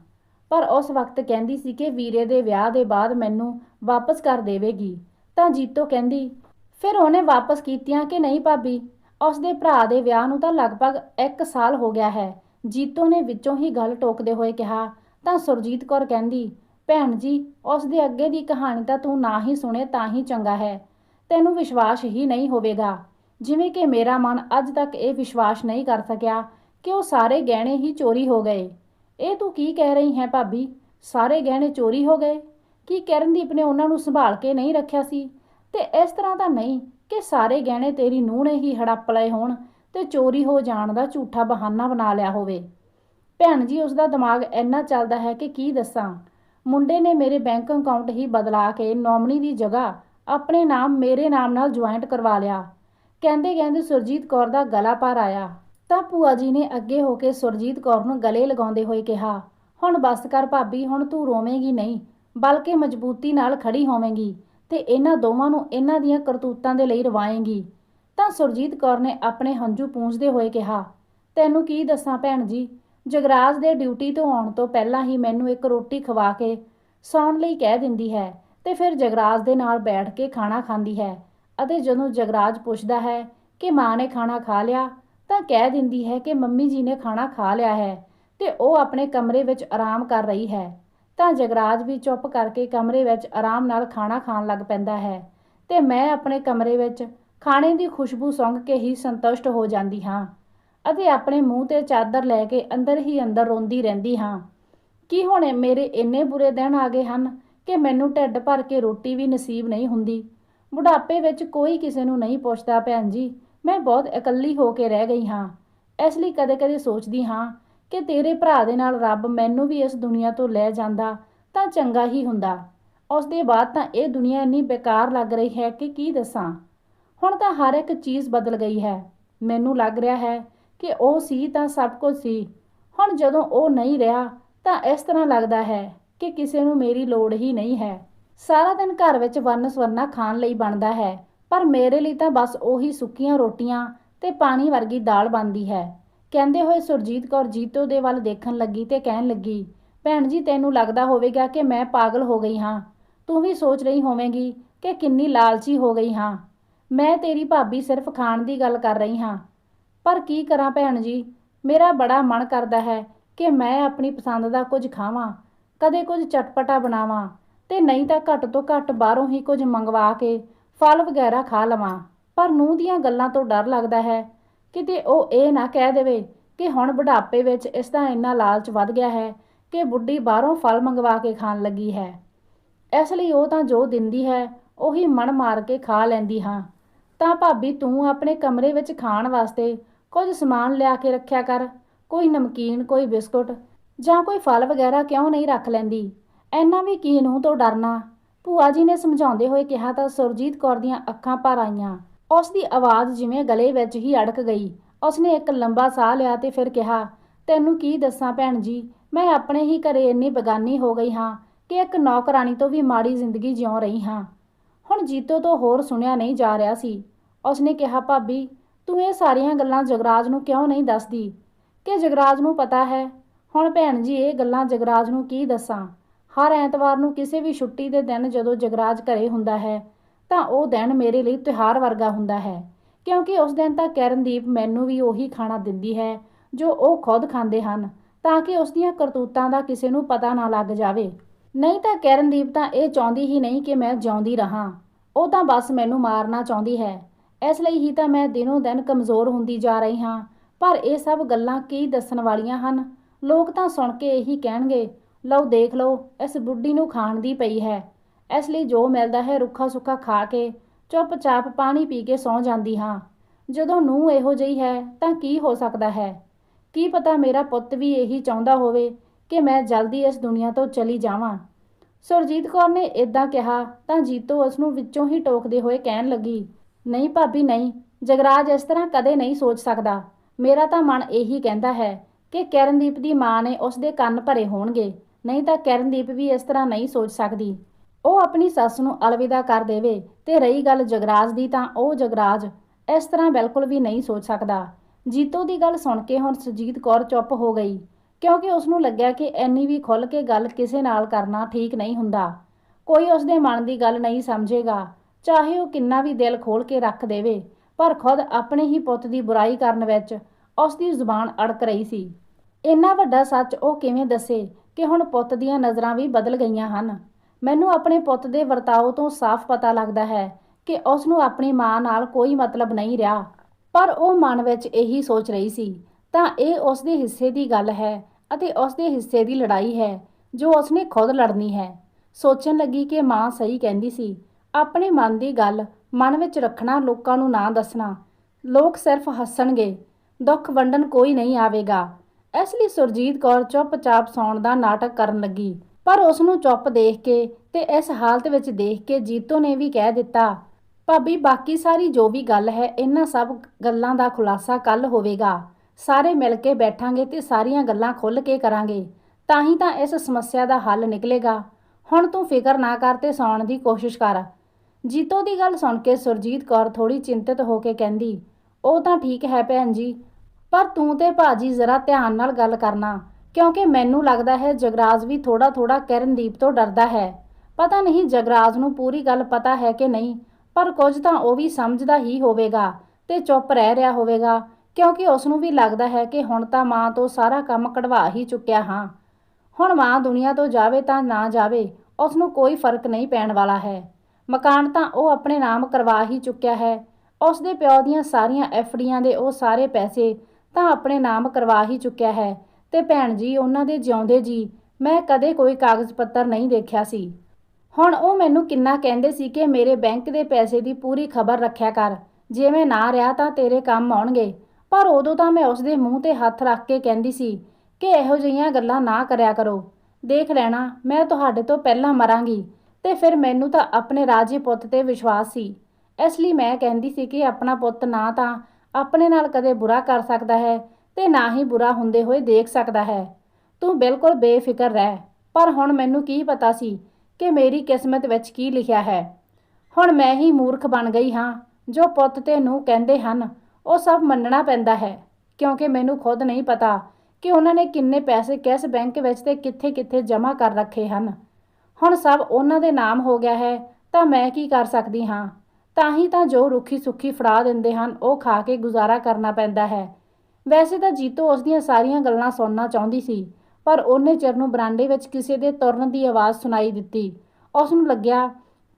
ਪਰ ਉਸ ਵਕਤ ਕਹਿੰਦੀ ਸੀ ਕਿ ਵੀਰੇ ਦੇ ਵਿਆਹ ਦੇ ਬਾਅਦ ਮੈਨੂੰ ਵਾਪਸ ਕਰ ਦੇਵੇਗੀ। ਤਾਂ ਜੀਤੋ ਕਹਿੰਦੀ ਫਿਰ ਉਹਨੇ ਵਾਪਸ ਕੀਤੀਆਂ ਕਿ ਨਹੀਂ ਭਾਬੀ? ਉਸ ਦੇ ਭਰਾ ਦੇ ਵਿਆਹ ਨੂੰ ਤਾਂ ਲਗਭਗ 1 ਸਾਲ ਹੋ ਗਿਆ ਹੈ। ਜੀਤੋ ਨੇ ਵਿੱਚੋਂ ਹੀ ਗੱਲ ਟੋਕਦੇ ਹੋਏ ਕਿਹਾ, ਤਾਂ ਸੁਰਜੀਤ ਕੌਰ ਕਹਿੰਦੀ, ਭੈਣ ਜੀ ਉਸ ਦੇ ਅੱਗੇ ਦੀ ਕਹਾਣੀ ਤਾਂ ਤੂੰ ਨਾ ਹੀ ਸੁਣੇ ਤਾਂ ਹੀ ਚੰਗਾ ਹੈ। ਤੈਨੂੰ ਵਿਸ਼ਵਾਸ ਹੀ ਨਹੀਂ ਹੋਵੇਗਾ। ਜਿਵੇਂ ਕਿ ਮੇਰਾ ਮਨ ਅੱਜ ਤੱਕ ਇਹ ਵਿਸ਼ਵਾਸ ਨਹੀਂ ਕਰ ਸਕਿਆ ਕਿ ਉਹ ਸਾਰੇ ਗਹਿਣੇ ਹੀ ਚੋਰੀ ਹੋ ਗਏ। ਇਹ ਤੂੰ ਕੀ ਕਹਿ ਰਹੀ ਹੈ ਭਾਬੀ? ਸਾਰੇ ਗਹਿਣੇ ਚੋਰੀ ਹੋ ਗਏ? ਕੀ ਕਰਨਦੀਪ ਨੇ ਉਹਨਾਂ ਨੂੰ ਸੰਭਾਲ ਕੇ ਨਹੀਂ ਰੱਖਿਆ ਸੀ? ਤੇ ਇਸ ਤਰ੍ਹਾਂ ਤਾਂ ਨਹੀਂ ਕਿ ਸਾਰੇ ਗਹਿਣੇ ਤੇਰੀ ਨੂੰਹ ਨੇ ਹੀ ਹੜੱਪ ਲਏ ਹੋਣ ਤੇ ਚੋਰੀ ਹੋ ਜਾਣ ਦਾ ਝੂਠਾ ਬਹਾਨਾ ਬਣਾ ਲਿਆ ਹੋਵੇ। ਭੈਣ ਜੀ, ਉਸ ਦਾ ਦਿਮਾਗ ਇੰਨਾ ਚੱਲਦਾ ਹੈ ਕਿ ਕੀ ਦੱਸਾਂ? ਮੁੰਡੇ ਨੇ ਮੇਰੇ ਬੈਂਕ ਅਕਾਊਂਟ ਹੀ ਬਦਲਾ ਕੇ ਨੋਮਨੀ ਦੀ ਜਗ੍ਹਾ ਆਪਣੇ ਨਾਮ ਮੇਰੇ ਨਾਮ ਨਾਲ ਜੁਆਇੰਟ ਕਰਵਾ ਲਿਆ। ਕਹਿੰਦੇ ਕਹਿੰਦੇ ਸੁਰਜੀਤ ਕੌਰ ਦਾ ਗਲਾ ਪਾਰ ਆਇਆ। ਤਾਂ ਭੂਆ ਜੀ ਨੇ ਅੱਗੇ ਹੋ ਕੇ ਸੁਰਜੀਤ ਕੌਰ ਨੂੰ ਗਲੇ ਲਗਾਉਂਦੇ ਹੋਏ ਕਿਹਾ, ਹੁਣ ਬਸ ਕਰ ਭਾਬੀ, ਹੁਣ ਤੂੰ ਰੋਵੇਂਗੀ ਨਹੀਂ, ਬਲਕਿ ਮਜ਼ਬੂਤੀ ਨਾਲ ਖੜੀ ਹੋਵੇਂਗੀ। ਤੇ ਇਹਨਾਂ ਦੋਵਾਂ ਨੂੰ ਇਹਨਾਂ ਦੀਆਂ ਕਰਤੂਤਾਂ ਦੇ ਲਈ ਰਵਾਏਂਗੀ। ਤਾਂ ਸੁਰਜੀਤ ਕੌਰ ਨੇ ਆਪਣੇ ਹੰਝੂ ਪੂੰਝਦੇ ਹੋਏ ਕਿਹਾ, ਤੈਨੂੰ ਕੀ ਦੱਸਾਂ ਭੈਣ ਜੀ, ਜਗਰਾਜ ਦੇ ਡਿਊਟੀ ਤੋਂ ਆਉਣ ਤੋਂ ਪਹਿਲਾਂ ਹੀ ਮੈਨੂੰ ਇੱਕ ਰੋਟੀ ਖਵਾ ਕੇ ਸੌਣ ਲਈ ਕਹਿ ਦਿੰਦੀ ਹੈ ਤੇ ਫਿਰ ਜਗਰਾਜ ਦੇ ਨਾਲ ਬੈਠ ਕੇ ਖਾਣਾ ਖਾਂਦੀ ਹੈ ਅਤੇ ਜਦੋਂ ਜਗਰਾਜ ਪੁੱਛਦਾ ਹੈ ਕਿ ਮਾਂ ਨੇ ਖਾਣਾ ਖਾ ਲਿਆ, ਤਾਂ ਕਹਿ ਦਿੰਦੀ ਹੈ ਕਿ ਮੰਮੀ ਜੀ ਨੇ ਖਾਣਾ ਖਾ ਲਿਆ ਹੈ ਤੇ ਉਹ ਆਪਣੇ ਕਮਰੇ ਵਿੱਚ ਆਰਾਮ ਕਰ ਰਹੀ ਹੈ। ਤਾਂ ਜਗਰਾਜ ਵੀ ਚੁੱਪ ਕਰਕੇ ਕਮਰੇ ਵਿੱਚ ਆਰਾਮ ਨਾਲ ਖਾਣਾ ਖਾਣ ਲੱਗ ਪੈਂਦਾ ਹੈ ਤੇ ਮੈਂ ਆਪਣੇ ਕਮਰੇ ਵਿੱਚ ਖਾਣੇ ਦੀ ਖੁਸ਼ਬੂ ਸੁੰਘ ਕੇ ਹੀ ਸੰਤੁਸ਼ਟ ਹੋ ਜਾਂਦੀ ਹਾਂ ਅਤੇ ਆਪਣੇ ਮੂੰਹ ਤੇ ਚਾਦਰ ਲੈ ਕੇ ਅੰਦਰ ਹੀ ਅੰਦਰ ਰੋਂਦੀ ਰਹਿੰਦੀ ਹਾਂ। ਕੀ ਹੁਣ ਮੇਰੇ ਇੰਨੇ ਬੁਰੇ ਦਿਨ ਆ ਗਏ ਹਨ ਕਿ ਮੈਨੂੰ ਢਿੱਡ ਭਰ ਕੇ ਰੋਟੀ ਵੀ ਨਸੀਬ ਨਹੀਂ ਹੁੰਦੀ? ਬੁਢਾਪੇ ਵਿੱਚ ਕੋਈ ਕਿਸੇ ਨੂੰ ਨਹੀਂ ਪੁੱਛਦਾ, ਭੈਣ ਜੀ। ਮੈਂ ਬਹੁਤ ਇਕੱਲੀ ਹੋ ਕੇ ਰਹਿ ਗਈ ਹਾਂ। ਇਸ ਲਈ ਕਦੇ-ਕਦੇ ਸੋਚਦੀ ਹਾਂ ਕਿ ਤੇਰੇ ਭਰਾ ਦੇ ਨਾਲ ਰੱਬ ਮੈਨੂੰ ਵੀ ਇਸ ਦੁਨੀਆ ਤੋਂ ਲੈ ਜਾਂਦਾ ਤਾਂ ਚੰਗਾ ਹੀ ਹੁੰਦਾ। ਉਸ ਦੇ ਬਾਅਦ ਤਾਂ ਇਹ ਦੁਨੀਆ ਇੰਨੀ ਬੇਕਾਰ ਲੱਗ ਰਹੀ ਹੈ ਕਿ ਕੀ ਦੱਸਾਂ? ਹੁਣ ਤਾਂ ਹਰ ਇੱਕ ਚੀਜ਼ ਬਦਲ ਗਈ ਹੈ। ਮੈਨੂੰ ਲੱਗ ਰਿਹਾ ਹੈ ਕਿ ਉਹ ਸੀ ਤਾਂ ਸਭ ਕੁਝ ਸੀ। ਹੁਣ ਜਦੋਂ ਉਹ ਨਹੀਂ ਰਿਹਾ ਤਾਂ ਇਸ ਤਰ੍ਹਾਂ ਲੱਗਦਾ ਹੈ ਕਿ ਕਿਸੇ ਨੂੰ ਮੇਰੀ ਲੋੜ ਹੀ ਨਹੀਂ ਹੈ। ਸਾਰਾ ਦਿਨ ਘਰ ਵਿੱਚ ਵਰਨ ਸਵਰਨਾ ਖਾਣ ਲਈ ਬਣਦਾ ਹੈ, ਪਰ ਮੇਰੇ ਲਈ ਤਾਂ ਬਸ ਉਹੀ ਸੁੱਕੀਆਂ ਰੋਟੀਆਂ ਤੇ ਪਾਣੀ ਵਰਗੀ ਦਾਲ ਬਣਦੀ ਹੈ। ਕਹਿੰਦੇ ਹੋਏ ਸੁਰਜੀਤ ਕੌਰ ਜੀਤੋ ਦੇ ਵੱਲ ਦੇਖਣ ਲੱਗੀ ਤੇ ਕਹਿਣ ਲੱਗੀ, ਭੈਣ ਜੀ, ਤੈਨੂੰ ਲੱਗਦਾ ਹੋਵੇਗਾ ਕਿ ਮੈਂ ਪਾਗਲ ਹੋ ਗਈ ਹਾਂ। ਤੂੰ ਵੀ ਸੋਚ ਰਹੀ ਹੋਵੇਂਗੀ ਕਿ ਕਿੰਨੀ ਲਾਲਚੀ ਹੋ ਗਈ ਹਾਂ। ਮੈਂ ਤੇਰੀ ਭਾਬੀ ਸਿਰਫ ਖਾਣ ਦੀ ਗੱਲ ਕਰ ਰਹੀ ਹਾਂ। ਪਰ ਕੀ ਕਰਾਂ ਭੈਣ ਜੀ? ਮੇਰਾ ਬੜਾ ਮਨ ਕਰਦਾ ਹੈ ਕਿ ਮੈਂ ਆਪਣੀ ਪਸੰਦ ਦਾ ਕੁਝ ਖਾਵਾਂ, ਕਦੇ ਕੁਝ ਚਟਪਟਾ ਬਣਾਵਾਂ ਤੇ ਨਹੀਂ ਤਾਂ ਘੱਟ ਤੋਂ ਘੱਟ ਬਾਹਰੋਂ ਹੀ ਕੁਝ ਮੰਗਵਾ ਕੇ ਫਲ ਵਗੈਰਾ ਖਾ ਲਵਾਂ। ਪਰ ਨੂੰਹ ਦੀਆਂ ਗੱਲਾਂ ਤੋਂ ਡਰ ਲੱਗਦਾ ਹੈ ਕਿਤੇ ਉਹ ਇਹ ਨਾ ਕਹਿ ਦੇਵੇ ਕਿ ਹੁਣ ਬੁਢਾਪੇ ਵਿੱਚ ਇਸ ਦਾ ਇੰਨਾ ਲਾਲਚ ਵੱਧ ਗਿਆ ਹੈ ਕਿ ਬੁੱਢੀ ਬਾਹਰੋਂ ਫਲ ਮੰਗਵਾ ਕੇ ਖਾਣ ਲੱਗੀ ਹੈ। ਇਸ ਲਈ ਉਹ ਤਾਂ ਜੋ ਦਿੰਦੀ ਹੈ, ਉਹੀ ਮਨ ਮਾਰ ਕੇ ਖਾ ਲੈਂਦੀ ਹਾਂ। ਤਾਂ ਭਾਬੀ ਤੂੰ ਆਪਣੇ ਕਮਰੇ ਵਿੱਚ ਖਾਣ ਵਾਸਤੇ ਕੁਝ ਸਮਾਨ ਲਿਆ ਕੇ ਰੱਖਿਆ ਕਰ, ਕੋਈ ਨਮਕੀਨ, ਕੋਈ ਬਿਸਕੁਟ ਜਾਂ ਕੋਈ ਫਲ ਵਗੈਰਾ ਕਿਉਂ ਨਹੀਂ ਰੱਖ ਲੈਂਦੀ? ਐਨਾ ਵੀ ਕੀ ਨੂੰ ਤੋਂ ਡਰਨਾ? ਭੂਆ ਜੀ ਨੇ ਸਮਝਾਉਂਦੇ ਹੋਏ ਕਿਹਾ ਤਾਂ ਸੁਰਜੀਤ ਕੌਰ ਦੀਆਂ ਅੱਖਾਂ ਭਰ ਆਈਆਂ। ਉਸ ਦੀ ਆਵਾਜ਼ ਜਿਵੇਂ ਗਲੇ ਵਿੱਚ ਹੀ ਅੜਕ ਗਈ। ਉਸਨੇ ਇੱਕ ਲੰਬਾ ਸਾਹ ਲਿਆ ਤੇ ਫਿਰ ਕਿਹਾ, ਤੈਨੂੰ ਕੀ ਦੱਸਾਂ ਭੈਣ ਜੀ, ਮੈਂ ਆਪਣੇ ਹੀ ਘਰੇ ਇੰਨੀ ਬੇਗਾਨੀ ਹੋ ਗਈ ਹਾਂ ਕਿ ਇੱਕ ਨੌਕਰਾਨੀ ਤੋਂ ਵੀ ਮਾੜੀ ਜ਼ਿੰਦਗੀ ਜਿਉ ਰਹੀ ਹਾਂ। ਹੁਣ ਜੀਤੋ ਤੋਂ ਹੋਰ ਸੁਣਿਆ ਨਹੀਂ ਜਾ ਰਿਹਾ ਸੀ। ਉਸਨੇ ਕਿਹਾ, ਭਾਬੀ, ਤੂੰ ਇਹ ਸਾਰੀਆਂ ਗੱਲਾਂ ਜਗਰਾਜ ਨੂੰ ਕਿਉਂ ਨਹੀਂ ਦੱਸਦੀ? ਕਿ ਜਗਰਾਜ ਨੂੰ ਪਤਾ ਹੈ? ਹੁਣ ਭੈਣ ਜੀ, ਇਹ ਗੱਲਾਂ ਜਗਰਾਜ ਨੂੰ ਕੀ ਦੱਸਾਂ? ਹਰ ਐਤਵਾਰ ਨੂੰ ਕਿਸੇ ਵੀ ਛੁੱਟੀ ਦੇ ਦਿਨ ਜਦੋਂ ਜਗਰਾਜ ਘਰੇ ਹੁੰਦਾ ਹੈ ਤਾਂ ਉਹ ਦਿਨ ਮੇਰੇ ਲਈ ਤਿਉਹਾਰ ਵਰਗਾ ਹੁੰਦਾ ਹੈ, ਕਿਉਂਕਿ ਉਸ ਦਿਨ ਤਾਂ ਕਰਨਦੀਪ ਮੈਨੂੰ ਵੀ ਉਹੀ ਖਾਣਾ ਦਿੰਦੀ ਹੈ, ਜੋ ਉਹ ਖੁਦ ਖਾਂਦੇ ਹਨ, ਤਾਂ ਕਿ ਉਸ ਦੀਆਂ ਕਰਤੂਤਾਂ ਦਾ ਕਿਸੇ ਨੂੰ ਪਤਾ ਨਾ ਲੱਗ ਜਾਵੇ। ਨਹੀਂ ਤਾਂ ਕਿਰਨਦੀਪ ਤਾਂ ਇਹ ਚਾਹੁੰਦੀ ਹੀ ਨਹੀਂ ਕਿ ਮੈਂ ਜਿਉਂਦੀ ਰਹਾ। ਉਹ ਤਾਂ ਬਸ ਮੈਨੂੰ ਮਾਰਨਾ ਚਾਹੁੰਦੀ ਹੈ। ਇਸ ਲਈ ਹੀ ਤਾਂ ਮੈਂ ਦਿਨੋਂ ਦਿਨ ਕਮਜ਼ੋਰ ਹੁੰਦੀ ਜਾ ਰਹੀ ਹਾਂ, ਪਰ ਇਹ ਸਭ ਗੱਲਾਂ ਕੀ ਦੱਸਣ ਵਾਲੀਆਂ ਹਨ? ਲੋਕ ਤਾਂ ਸੁਣ ਕੇ ਇਹੀ ਕਹਿਣਗੇ, ਲਓ ਦੇਖ ਲਓ, ਇਸ ਬੁੱਢੀ ਨੂੰ ਖਾਣ ਦੀ ਪਈ ਹੈ। ਇਸ ਲਈ ਜੋ ਮਿਲਦਾ ਹੈ ਰੁੱਖਾ ਸੁੱਖਾ ਖਾ ਕੇ ਚੁੱਪਚਾਪ ਪਾਣੀ ਪੀ ਕੇ ਸੌਂ ਜਾਂਦੀ ਹਾਂ। ਜਦੋਂ ਨੂੰ ਇਹੋ ਜਿਹੀ ਹੈ ਤਾਂ ਕੀ ਹੋ ਸਕਦਾ ਹੈ? ਕੀ ਪਤਾ ਮੇਰਾ ਪੁੱਤ ਵੀ ਇਹੀ ਚਾਹੁੰਦਾ ਹੋਵੇ ਕਿ ਮੈਂ ਜਲਦੀ ਇਸ ਦੁਨੀਆ ਤੋਂ ਚਲੀ ਜਾਵਾਂ? ਸੁਰਜੀਤ ਕੌਰ ਨੇ ਇਦਾਂ ਕਿਹਾ ਤਾਂ ਜੀਤੋ ਉਸ ਨੂੰ ਵਿੱਚੋਂ ਹੀ ਟੋਕਦੇ ਹੋਏ ਕਹਿਣ ਲੱਗੀ, ਨਹੀਂ ਭਾਬੀ, ਨਹੀਂ। ਜਗਰਾਜ ਇਸ ਤਰ੍ਹਾਂ ਕਦੇ ਨਹੀਂ ਸੋਚ ਸਕਦਾ। ਮੇਰਾ ਤਾਂ ਮਨ ਇਹੀ ਕਹਿੰਦਾ ਹੈ ਕਿ ਕਿਰਨਦੀਪ ਦੀ ਮਾਂ ਨੇ ਉਸ ਦੇ ਕੰਨ ਭਰੇ ਹੋਣਗੇ। ਨਹੀਂ ਤਾਂ ਕਿਰਨਦੀਪ ਵੀ ਇਸ ਤਰ੍ਹਾਂ ਨਹੀਂ ਸੋਚ ਸਕਦੀ। ਉਹ ਆਪਣੀ ਸੱਸ ਨੂੰ ਅਲਵਿਦਾ ਕਰ ਦੇਵੇ ਤੇ ਰਹੀ ਗੱਲ ਜਗਰਾਜ ਦੀ ਤਾਂ ਉਹ ਜਗਰਾਜ ਇਸ ਤਰ੍ਹਾਂ ਬਿਲਕੁਲ ਵੀ ਨਹੀਂ ਸੋਚ ਸਕਦਾ। ਜੀਤੋ ਦੀ ਗੱਲ ਸੁਣ ਕੇ ਹੁਣ ਸੁਜੀਤ ਕੌਰ ਚੁੱਪ ਹੋ ਗਈ, ਕਿਉਂਕਿ ਉਸ ਨੂੰ ਲੱਗਿਆ ਕਿ ਐਨੀ ਵੀ ਖੁੱਲ ਕੇ ਗੱਲ ਕਿਸੇ ਨਾਲ ਕਰਨਾ ਠੀਕ ਨਹੀਂ ਹੁੰਦਾ। ਕੋਈ ਉਸ ਦੇ ਮਨ ਦੀ ਗੱਲ ਨਹੀਂ ਸਮਝੇਗਾ, ਚਾਹੇ ਉਹ ਕਿੰਨਾ ਵੀ ਦਿਲ ਖੋਲ ਕੇ ਰੱਖ ਦੇਵੇ, ਪਰ ਖੁਦ ਆਪਣੇ ਹੀ ਪੁੱਤ ਦੀ ਬੁਰਾਈ ਕਰਨ ਵਿੱਚ ਉਸ ਦੀ ਜ਼ੁਬਾਨ ਅੜਕ ਰਹੀ ਸੀ। ਇੰਨਾ ਵੱਡਾ ਸੱਚ ਉਹ ਕਿਵੇਂ ਦੱਸੇ ਕਿ ਹੁਣ ਪੁੱਤ ਦੀਆਂ ਨਜ਼ਰਾਂ ਵੀ ਬਦਲ ਗਈਆਂ ਹਨ। ਮੈਨੂੰ ਆਪਣੇ ਪੁੱਤ ਦੇ ਵਰਤਾਓ ਤੋਂ ਸਾਫ਼ ਪਤਾ ਲੱਗਦਾ ਹੈ ਕਿ ਉਸ ਨੂੰ ਆਪਣੀ ਮਾਂ ਨਾਲ ਕੋਈ ਮਤਲਬ ਨਹੀਂ ਰਿਹਾ। ਪਰ ਉਹ ਮਨ ਵਿੱਚ ਇਹੀ ਸੋਚ ਰਹੀ ਸੀ, ਤਾਂ ਇਹ ਉਸ ਦੇ ਹਿੱਸੇ ਦੀ ਗੱਲ ਹੈ ਅਤੇ ਉਸ ਦੇ ਹਿੱਸੇ ਦੀ ਲੜਾਈ ਹੈ, ਜੋ ਉਸਨੇ ਖੁਦ ਲੜਨੀ ਹੈ। ਸੋਚਣ ਲੱਗੀ ਕਿ ਮਾਂ ਸਹੀ ਕਹਿੰਦੀ ਸੀ, ਆਪਣੇ ਮਨ ਦੀ ਗੱਲ ਮਨ ਵਿੱਚ ਰੱਖਣਾ, ਲੋਕਾਂ ਨੂੰ ਨਾ ਦੱਸਣਾ। ਲੋਕ ਸਿਰਫ ਹੱਸਣਗੇ, ਦੁੱਖ ਵੰਡਣ ਕੋਈ ਨਹੀਂ ਆਵੇਗਾ। ਇਸ ਲਈ ਸੁਰਜੀਤ ਕੌਰ ਚੁੱਪਚਾਪ ਸੌਣ ਦਾ ਨਾਟਕ ਕਰਨ ਲੱਗੀ। ਪਰ ਉਸ ਨੂੰ ਚੁੱਪ ਦੇਖ ਕੇ ਤੇ ਇਸ ਹਾਲਤ ਵਿੱਚ ਦੇਖ ਕੇ ਜੀਤੋ ਨੇ ਵੀ ਕਹਿ ਦਿੱਤਾ, ਭਾਬੀ, ਬਾਕੀ ਸਾਰੀ ਜੋ ਵੀ ਗੱਲ ਹੈ, ਇਹਨਾਂ ਸਭ ਗੱਲਾਂ ਦਾ ਖੁਲਾਸਾ ਕੱਲ ਹੋਵੇਗਾ। ਸਾਰੇ ਮਿਲ ਕੇ ਬੈਠਾਂਗੇ ਤੇ ਸਾਰੀਆਂ ਗੱਲਾਂ ਖੁੱਲ੍ਹ ਕੇ ਕਰਾਂਗੇ। ਤਾਂ ਹੀ ਤਾਂ ਇਸ ਸਮੱਸਿਆ ਦਾ ਹੱਲ ਨਿਕਲੇਗਾ। ਹੁਣ ਤੂੰ ਫਿਕਰ ਨਾ ਕਰ ਤੇ ਸੌਣ ਦੀ ਕੋਸ਼ਿਸ਼ ਕਰ। ਜੀਤੋ ਦੀ ਗੱਲ ਸੁਣ ਕੇ ਸੁਰਜੀਤ ਕੌਰ ਥੋੜੀ ਚਿੰਤਤ ਹੋ ਕੇ ਕਹਿੰਦੀ, ਉਹ ਤਾਂ ਠੀਕ ਹੈ ਭੈਣ ਜੀ, ਪਰ ਤੂੰ ਤੇ ਭਾਜੀ ਜ਼ਰਾ ਧਿਆਨ ਨਾਲ ਗੱਲ ਕਰਨਾ। ਕਿਉਂਕਿ ਮੈਨੂੰ ਲੱਗਦਾ ਹੈ ਜਗਰਾਜ ਵੀ ਥੋੜਾ ਥੋੜਾ ਕਿਰਨਦੀਪ ਤੋਂ ਡਰਦਾ ਹੈ। ਪਤਾ ਨਹੀਂ ਜਗਰਾਜ ਨੂੰ ਪੂਰੀ ਗੱਲ ਪਤਾ ਹੈ ਕਿ ਨਹੀਂ, ਪਰ ਕੁਝ ਤਾਂ ਉਹ ਵੀ ਸਮਝਦਾ ਹੀ ਹੋਵੇਗਾ ਤੇ ਚੁੱਪ ਰਹਿ ਰਿਹਾ ਹੋਵੇਗਾ, ਕਿਉਂਕਿ ਉਸ ਨੂੰ ਵੀ ਲੱਗਦਾ ਹੈ ਕਿ ਹੁਣ ਤਾਂ ਮਾਂ ਤੋਂ ਸਾਰਾ ਕੰਮ ਕਢਵਾ ਹੀ ਚੁੱਕਿਆ ਹਾਂ। ਹੁਣ ਮਾਂ ਦੁਨੀਆ ਤੋਂ ਜਾਵੇ ਤਾਂ ਨਾ ਜਾਵੇ ਉਸ ਨੂੰ ਕੋਈ ਫ਼ਰਕ ਨਹੀਂ ਪੈਣ ਵਾਲਾ ਹੈ। ਮਕਾਨ ਤਾਂ ਉਹ ਆਪਣੇ ਨਾਮ ਕਰਵਾ ਹੀ ਚੁੱਕਿਆ ਹੈ। ਉਸ ਦੇ ਪਿਓ ਦੀਆਂ ਸਾਰੀਆਂ ਐਫਡੀਆਂ ਦੇ ਉਹ ਸਾਰੇ ਪੈਸੇ ਤਾਂ ਆਪਣੇ ਨਾਮ ਕਰਵਾ ਹੀ ਚੁੱਕਿਆ ਹੈ। ਤੇ ਭੈਣ ਜੀ, ਉਹਨਾਂ ਦੇ ਜਿਉਂਦੇ ਜੀ, ਮੈਂ ਕਦੇ ਕੋਈ ਕਾਗਜ਼ ਪੱਤਰ ਨਹੀਂ ਦੇਖਿਆ ਸੀ। ਹੁਣ ਉਹ ਮੈਨੂੰ ਕਿੰਨਾ ਕਹਿੰਦੇ ਸੀ ਕਿ ਮੇਰੇ ਬੈਂਕ ਦੇ ਪੈਸੇ ਦੀ ਪੂਰੀ ਖਬਰ ਰੱਖਿਆ ਕਰ। ਜੇ ਮੈਂ ਨਾ ਰਿਹਾ ਤਾਂ ਤੇਰੇ ਕੰਮ ਆਉਣਗੇ। ਪਰ ਉਦੋਂ ਤਾਂ ਮੈਂ ਉਸਦੇ ਮੂੰਹ ਤੇ ਹੱਥ ਰੱਖ ਕੇ ਕਹਿੰਦੀ ਸੀ ਕਿ ਇਹੋ ਜਿਹੀਆਂ ਗੱਲਾਂ ਨਾ ਕਰਿਆ ਕਰੋ। ਦੇਖ ਲੈਣਾ, ਮੈਂ ਤੁਹਾਡੇ ਤੋਂ ਪਹਿਲਾਂ ਮਰਾਂਗੀ ਤੇ ਫਿਰ ਮੈਨੂੰ ਤਾਂ ਆਪਣੇ ਰਾਜੇ ਪੁੱਤ ਤੇ ਵਿਸ਼ਵਾਸ ਸੀ। ਇਸ ਲਈ ਮੈਂ ਕਹਿੰਦੀ ਸੀ ਕਿ ਆਪਣਾ ਪੁੱਤ ਨਾ ਤਾਂ ਆਪਣੇ ਨਾਲ ਕਦੇ ਬੁਰਾ ਕਰ ਸਕਦਾ ਹੈ ਤੇ ਨਾ ਹੀ ਬੁਰਾ ਹੁੰਦੇ ਹੋਏ ਦੇਖ ਸਕਦਾ ਹੈ। ਤੂੰ ਬਿਲਕੁਲ ਬੇਫਿਕਰ ਰਹਿ। ਪਰ ਹੁਣ ਮੈਨੂੰ ਕੀ ਪਤਾ ਸੀ ਕਿ ਮੇਰੀ ਕਿਸਮਤ ਵਿੱਚ ਕੀ ਲਿਖਿਆ ਹੈ। ਹੁਣ ਮੈਂ ਹੀ ਮੂਰਖ ਬਣ ਗਈ ਹਾਂ। ਜੋ ਪੁੱਤ ਤੇ ਨੂੰ ਕਹਿੰਦੇ ਹਨ, ਉਹ ਸਭ ਮੰਨਣਾ ਪੈਂਦਾ ਹੈ। ਕਿਉਂਕਿ ਮੈਨੂੰ ਖੁਦ ਨਹੀਂ ਪਤਾ ਕਿ ਉਹਨਾਂ ਨੇ ਕਿੰਨੇ ਪੈਸੇ ਕਿਸ ਬੈਂਕ ਵਿੱਚ ਤੇ ਕਿੱਥੇ-ਕਿੱਥੇ ਜਮ੍ਹਾਂ ਕਰ ਰੱਖੇ ਹਨ। ਹੁਣ ਸਭ ਉਹਨਾਂ ਦੇ ਨਾਮ ਹੋ ਗਿਆ ਹੈ, ਤਾਂ ਮੈਂ ਕੀ ਕਰ ਸਕਦੀ ਹਾਂ? ਤਾਂ ਹੀ ਤਾਂ ਜੋ ਰੁੱਖੀ ਸੁੱਖੀ ਫੜਾ ਦਿੰਦੇ ਹਨ, ਉਹ ਖਾ ਕੇ ਗੁਜ਼ਾਰਾ ਕਰਨਾ ਪੈਂਦਾ ਹੈ। ਵੈਸੇ ਤਾਂ ਜੀਤੋ ਉਸ ਦੀਆਂ ਸਾਰੀਆਂ ਗੱਲਾਂ ਸੁਣਨਾ ਚਾਹੁੰਦੀ ਸੀ, ਪਰ ਉਹਨੇ ਚਿਰ ਨੂੰ ਬਰਾਂਡੇ ਵਿੱਚ ਕਿਸੇ ਦੇ ਤੁਰਨ ਦੀ ਆਵਾਜ਼ ਸੁਣਾਈ ਦਿੱਤੀ। ਉਸ ਨੂੰ ਲੱਗਿਆ,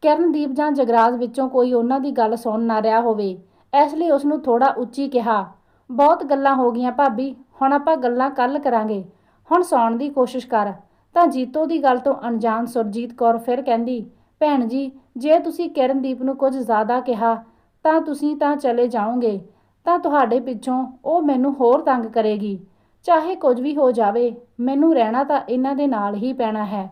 ਕਿਰਨਦੀਪ ਜਾਂ ਜਗਰਾਜ ਵਿੱਚੋਂ ਕੋਈ ਉਹਨਾਂ ਦੀ ਗੱਲ ਸੁਣ ਨਾ ਰਿਹਾ ਹੋਵੇ। ਇਸ ਲਈ ਉਸ ਨੂੰ ਥੋੜਾ ਉੱਚੀ ਕਿਹਾ, ਬਹੁਤ ਗੱਲਾਂ ਹੋ ਗਈਆਂ ਭਾਬੀ, ਹੁਣ ਆਪਾਂ ਗੱਲਾਂ ਕੱਲ ਕਰਾਂਗੇ। ਹੁਣ ਸੌਣ ਦੀ ਕੋਸ਼ਿਸ਼ ਕਰ। ਤਾਂ ਜੀਤੋ ਦੀ ਗੱਲ ਤੋਂ ਅਣਜਾਣ ਸੁਰਜੀਤ ਕੌਰ ਫਿਰ ਕਹਿੰਦੀ, ਭੈਣ ਜੀ, ਜੇ ਤੁਸੀਂ ਕਿਰਨਦੀਪ ਨੂੰ ਕੁਝ ਜ਼ਿਆਦਾ ਕਿਹਾ, ਤਾਂ ਤੁਸੀਂ ਤਾਂ ਚਲੇ ਜਾਓਗੇ। ਤਾਂ ਤੁਹਾਡੇ ਪਿੱਛੋਂ ਉਹ ਮੈਨੂੰ ਹੋਰ ਤੰਗ ਕਰੇਗੀ। ਚਾਹੇ ਕੁਝ ਵੀ ਹੋ ਜਾਵੇ, ਮੈਨੂੰ ਰਹਿਣਾ ਤਾਂ ਇਹਨਾਂ ਦੇ ਨਾਲ ਹੀ ਪੈਣਾ ਹੈ।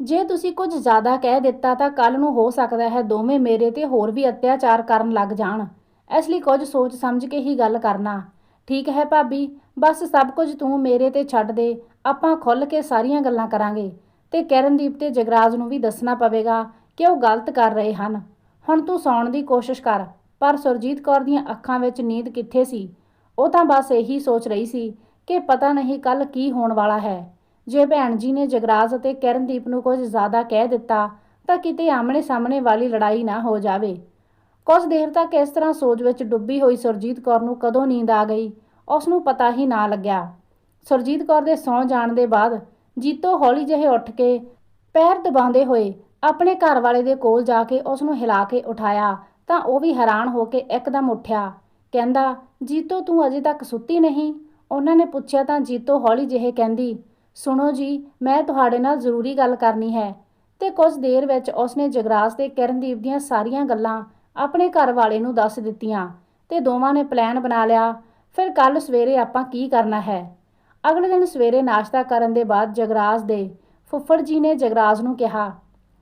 ਜੇ ਤੁਸੀਂ ਕੁਝ ਜ਼ਿਆਦਾ ਕਹਿ ਦਿੱਤਾ ਤਾਂ ਕੱਲ ਨੂੰ ਹੋ ਸਕਦਾ ਹੈ ਦੋਵੇਂ ਮੇਰੇ ਤੇ ਹੋਰ ਵੀ ਅਤਿਆਚਾਰ ਕਰਨ ਲੱਗ ਜਾਣ। ਇਸ ਲਈ ਕੁਝ ਸੋਚ ਸਮਝ ਕੇ ਹੀ ਗੱਲ ਕਰਨਾ। ਠੀਕ ਹੈ ਭਾਬੀ, ਬਸ ਸਭ ਕੁਝ ਤੂੰ ਮੇਰੇ ਤੇ ਛੱਡ ਦੇ। ਆਪਾਂ ਖੁੱਲ ਕੇ ਸਾਰੀਆਂ ਗੱਲਾਂ ਕਰਾਂਗੇ। ਤੇ ਕਿਰਨਦੀਪ ਤੇ ਜਗਰਾਜ ਨੂੰ ਵੀ ਦੱਸਣਾ ਪਵੇਗਾ ਕਿ ਉਹ ਗਲਤ ਕਰ ਰਹੇ ਹਨ। ਹੁਣ ਤੂੰ ਸੌਣ ਦੀ ਕੋਸ਼ਿਸ਼ ਕਰ। ਪਰ ਸੁਰਜੀਤ ਕੌਰ ਦੀਆਂ ਅੱਖਾਂ ਵਿੱਚ ਨੀਂਦ ਕਿੱਥੇ ਸੀ? ਉਹ ਤਾਂ ਬਸ ਇਹੀ ਸੋਚ ਰਹੀ ਸੀ ਕਿ ਪਤਾ ਨਹੀਂ ਕੱਲ ਕੀ ਹੋਣ ਵਾਲਾ ਹੈ। ਜੇ ਭੈਣ ਜੀ ਨੇ ਜਗਰਾਜ ਅਤੇ ਕਿਰਨਦੀਪ ਨੂੰ ਕੁਝ ਜ਼ਿਆਦਾ ਕਹਿ ਦਿੱਤਾ, ਤਾਂ ਕਿਤੇ ਆਮਣੇ ਸਾਹਮਣੇ ਵਾਲੀ ਲੜਾਈ ਨਾ ਹੋ ਜਾਵੇ। ਕੁਝ ਦੇਰ ਤੱਕ ਇਸ ਤਰ੍ਹਾਂ ਸੋਚ ਵਿੱਚ ਡੁੱਬੀ ਹੋਈ ਸੁਰਜੀਤ ਕੌਰ ਨੂੰ ਕਦੋਂ ਨੀਂਦ ਆ ਗਈ, ਉਸ ਨੂੰ ਪਤਾ ਹੀ ਨਾ ਲੱਗਿਆ। ਸੁਰਜੀਤ ਕੌਰ ਦੇ ਸੌਂ ਜਾਣ ਦੇ ਬਾਅਦ ਜੀਤੋ ਹੌਲੀ ਜਿਹੇ ਉੱਠ ਕੇ ਪੈਰ ਦਬਾਉਂਦੇ ਹੋਏ ਆਪਣੇ ਘਰ ਵਾਲੇ ਦੇ ਕੋਲ ਜਾ ਕੇ ਉਸ ਨੂੰ ਹਿਲਾ ਕੇ ਉਠਾਇਆ। ਤਾਂ ਉਹ ਵੀ ਹੈਰਾਨ ਹੋ ਕੇ ਇੱਕਦਮ ਉੱਠਿਆ। ਕਹਿੰਦਾ, ਜੀਤੋ, ਤੂੰ ਅਜੇ ਤੱਕ ਸੁੱਤੀ ਨਹੀਂ? ਉਹਨਾਂ ਨੇ ਪੁੱਛਿਆ ਤਾਂ ਜੀਤੋ ਹੌਲੀ ਜਿਹੇ ਕਹਿੰਦੀ, ਸੁਣੋ ਜੀ, ਮੈਂ ਤੁਹਾਡੇ ਨਾਲ ਜ਼ਰੂਰੀ ਗੱਲ ਕਰਨੀ ਹੈ। ਤੇ ਕੁਝ ਦੇਰ ਵਿੱਚ ਉਸਨੇ ਜਗਰਾਜ ਤੇ ਕਿਰਨਦੀਪ ਦੀਆਂ ਸਾਰੀਆਂ ਗੱਲਾਂ ਆਪਣੇ ਘਰ ਵਾਲੇ ਨੂੰ ਦੱਸ ਦਿੱਤੀਆਂ ਤੇ ਦੋਵਾਂ ਨੇ ਪਲਾਨ ਬਣਾ ਲਿਆ, ਫਿਰ ਕੱਲ ਸਵੇਰੇ ਆਪਾਂ ਕੀ ਕਰਨਾ ਹੈ? ਅਗਲੇ ਦਿਨ ਸਵੇਰੇ ਨਾਸ਼ਤਾ ਕਰਨ ਦੇ ਬਾਅਦ ਜਗਰਾਜ ਦੇ ਫੁੱਫੜ ਜੀ ਨੇ ਜਗਰਾਜ ਨੂੰ ਕਿਹਾ,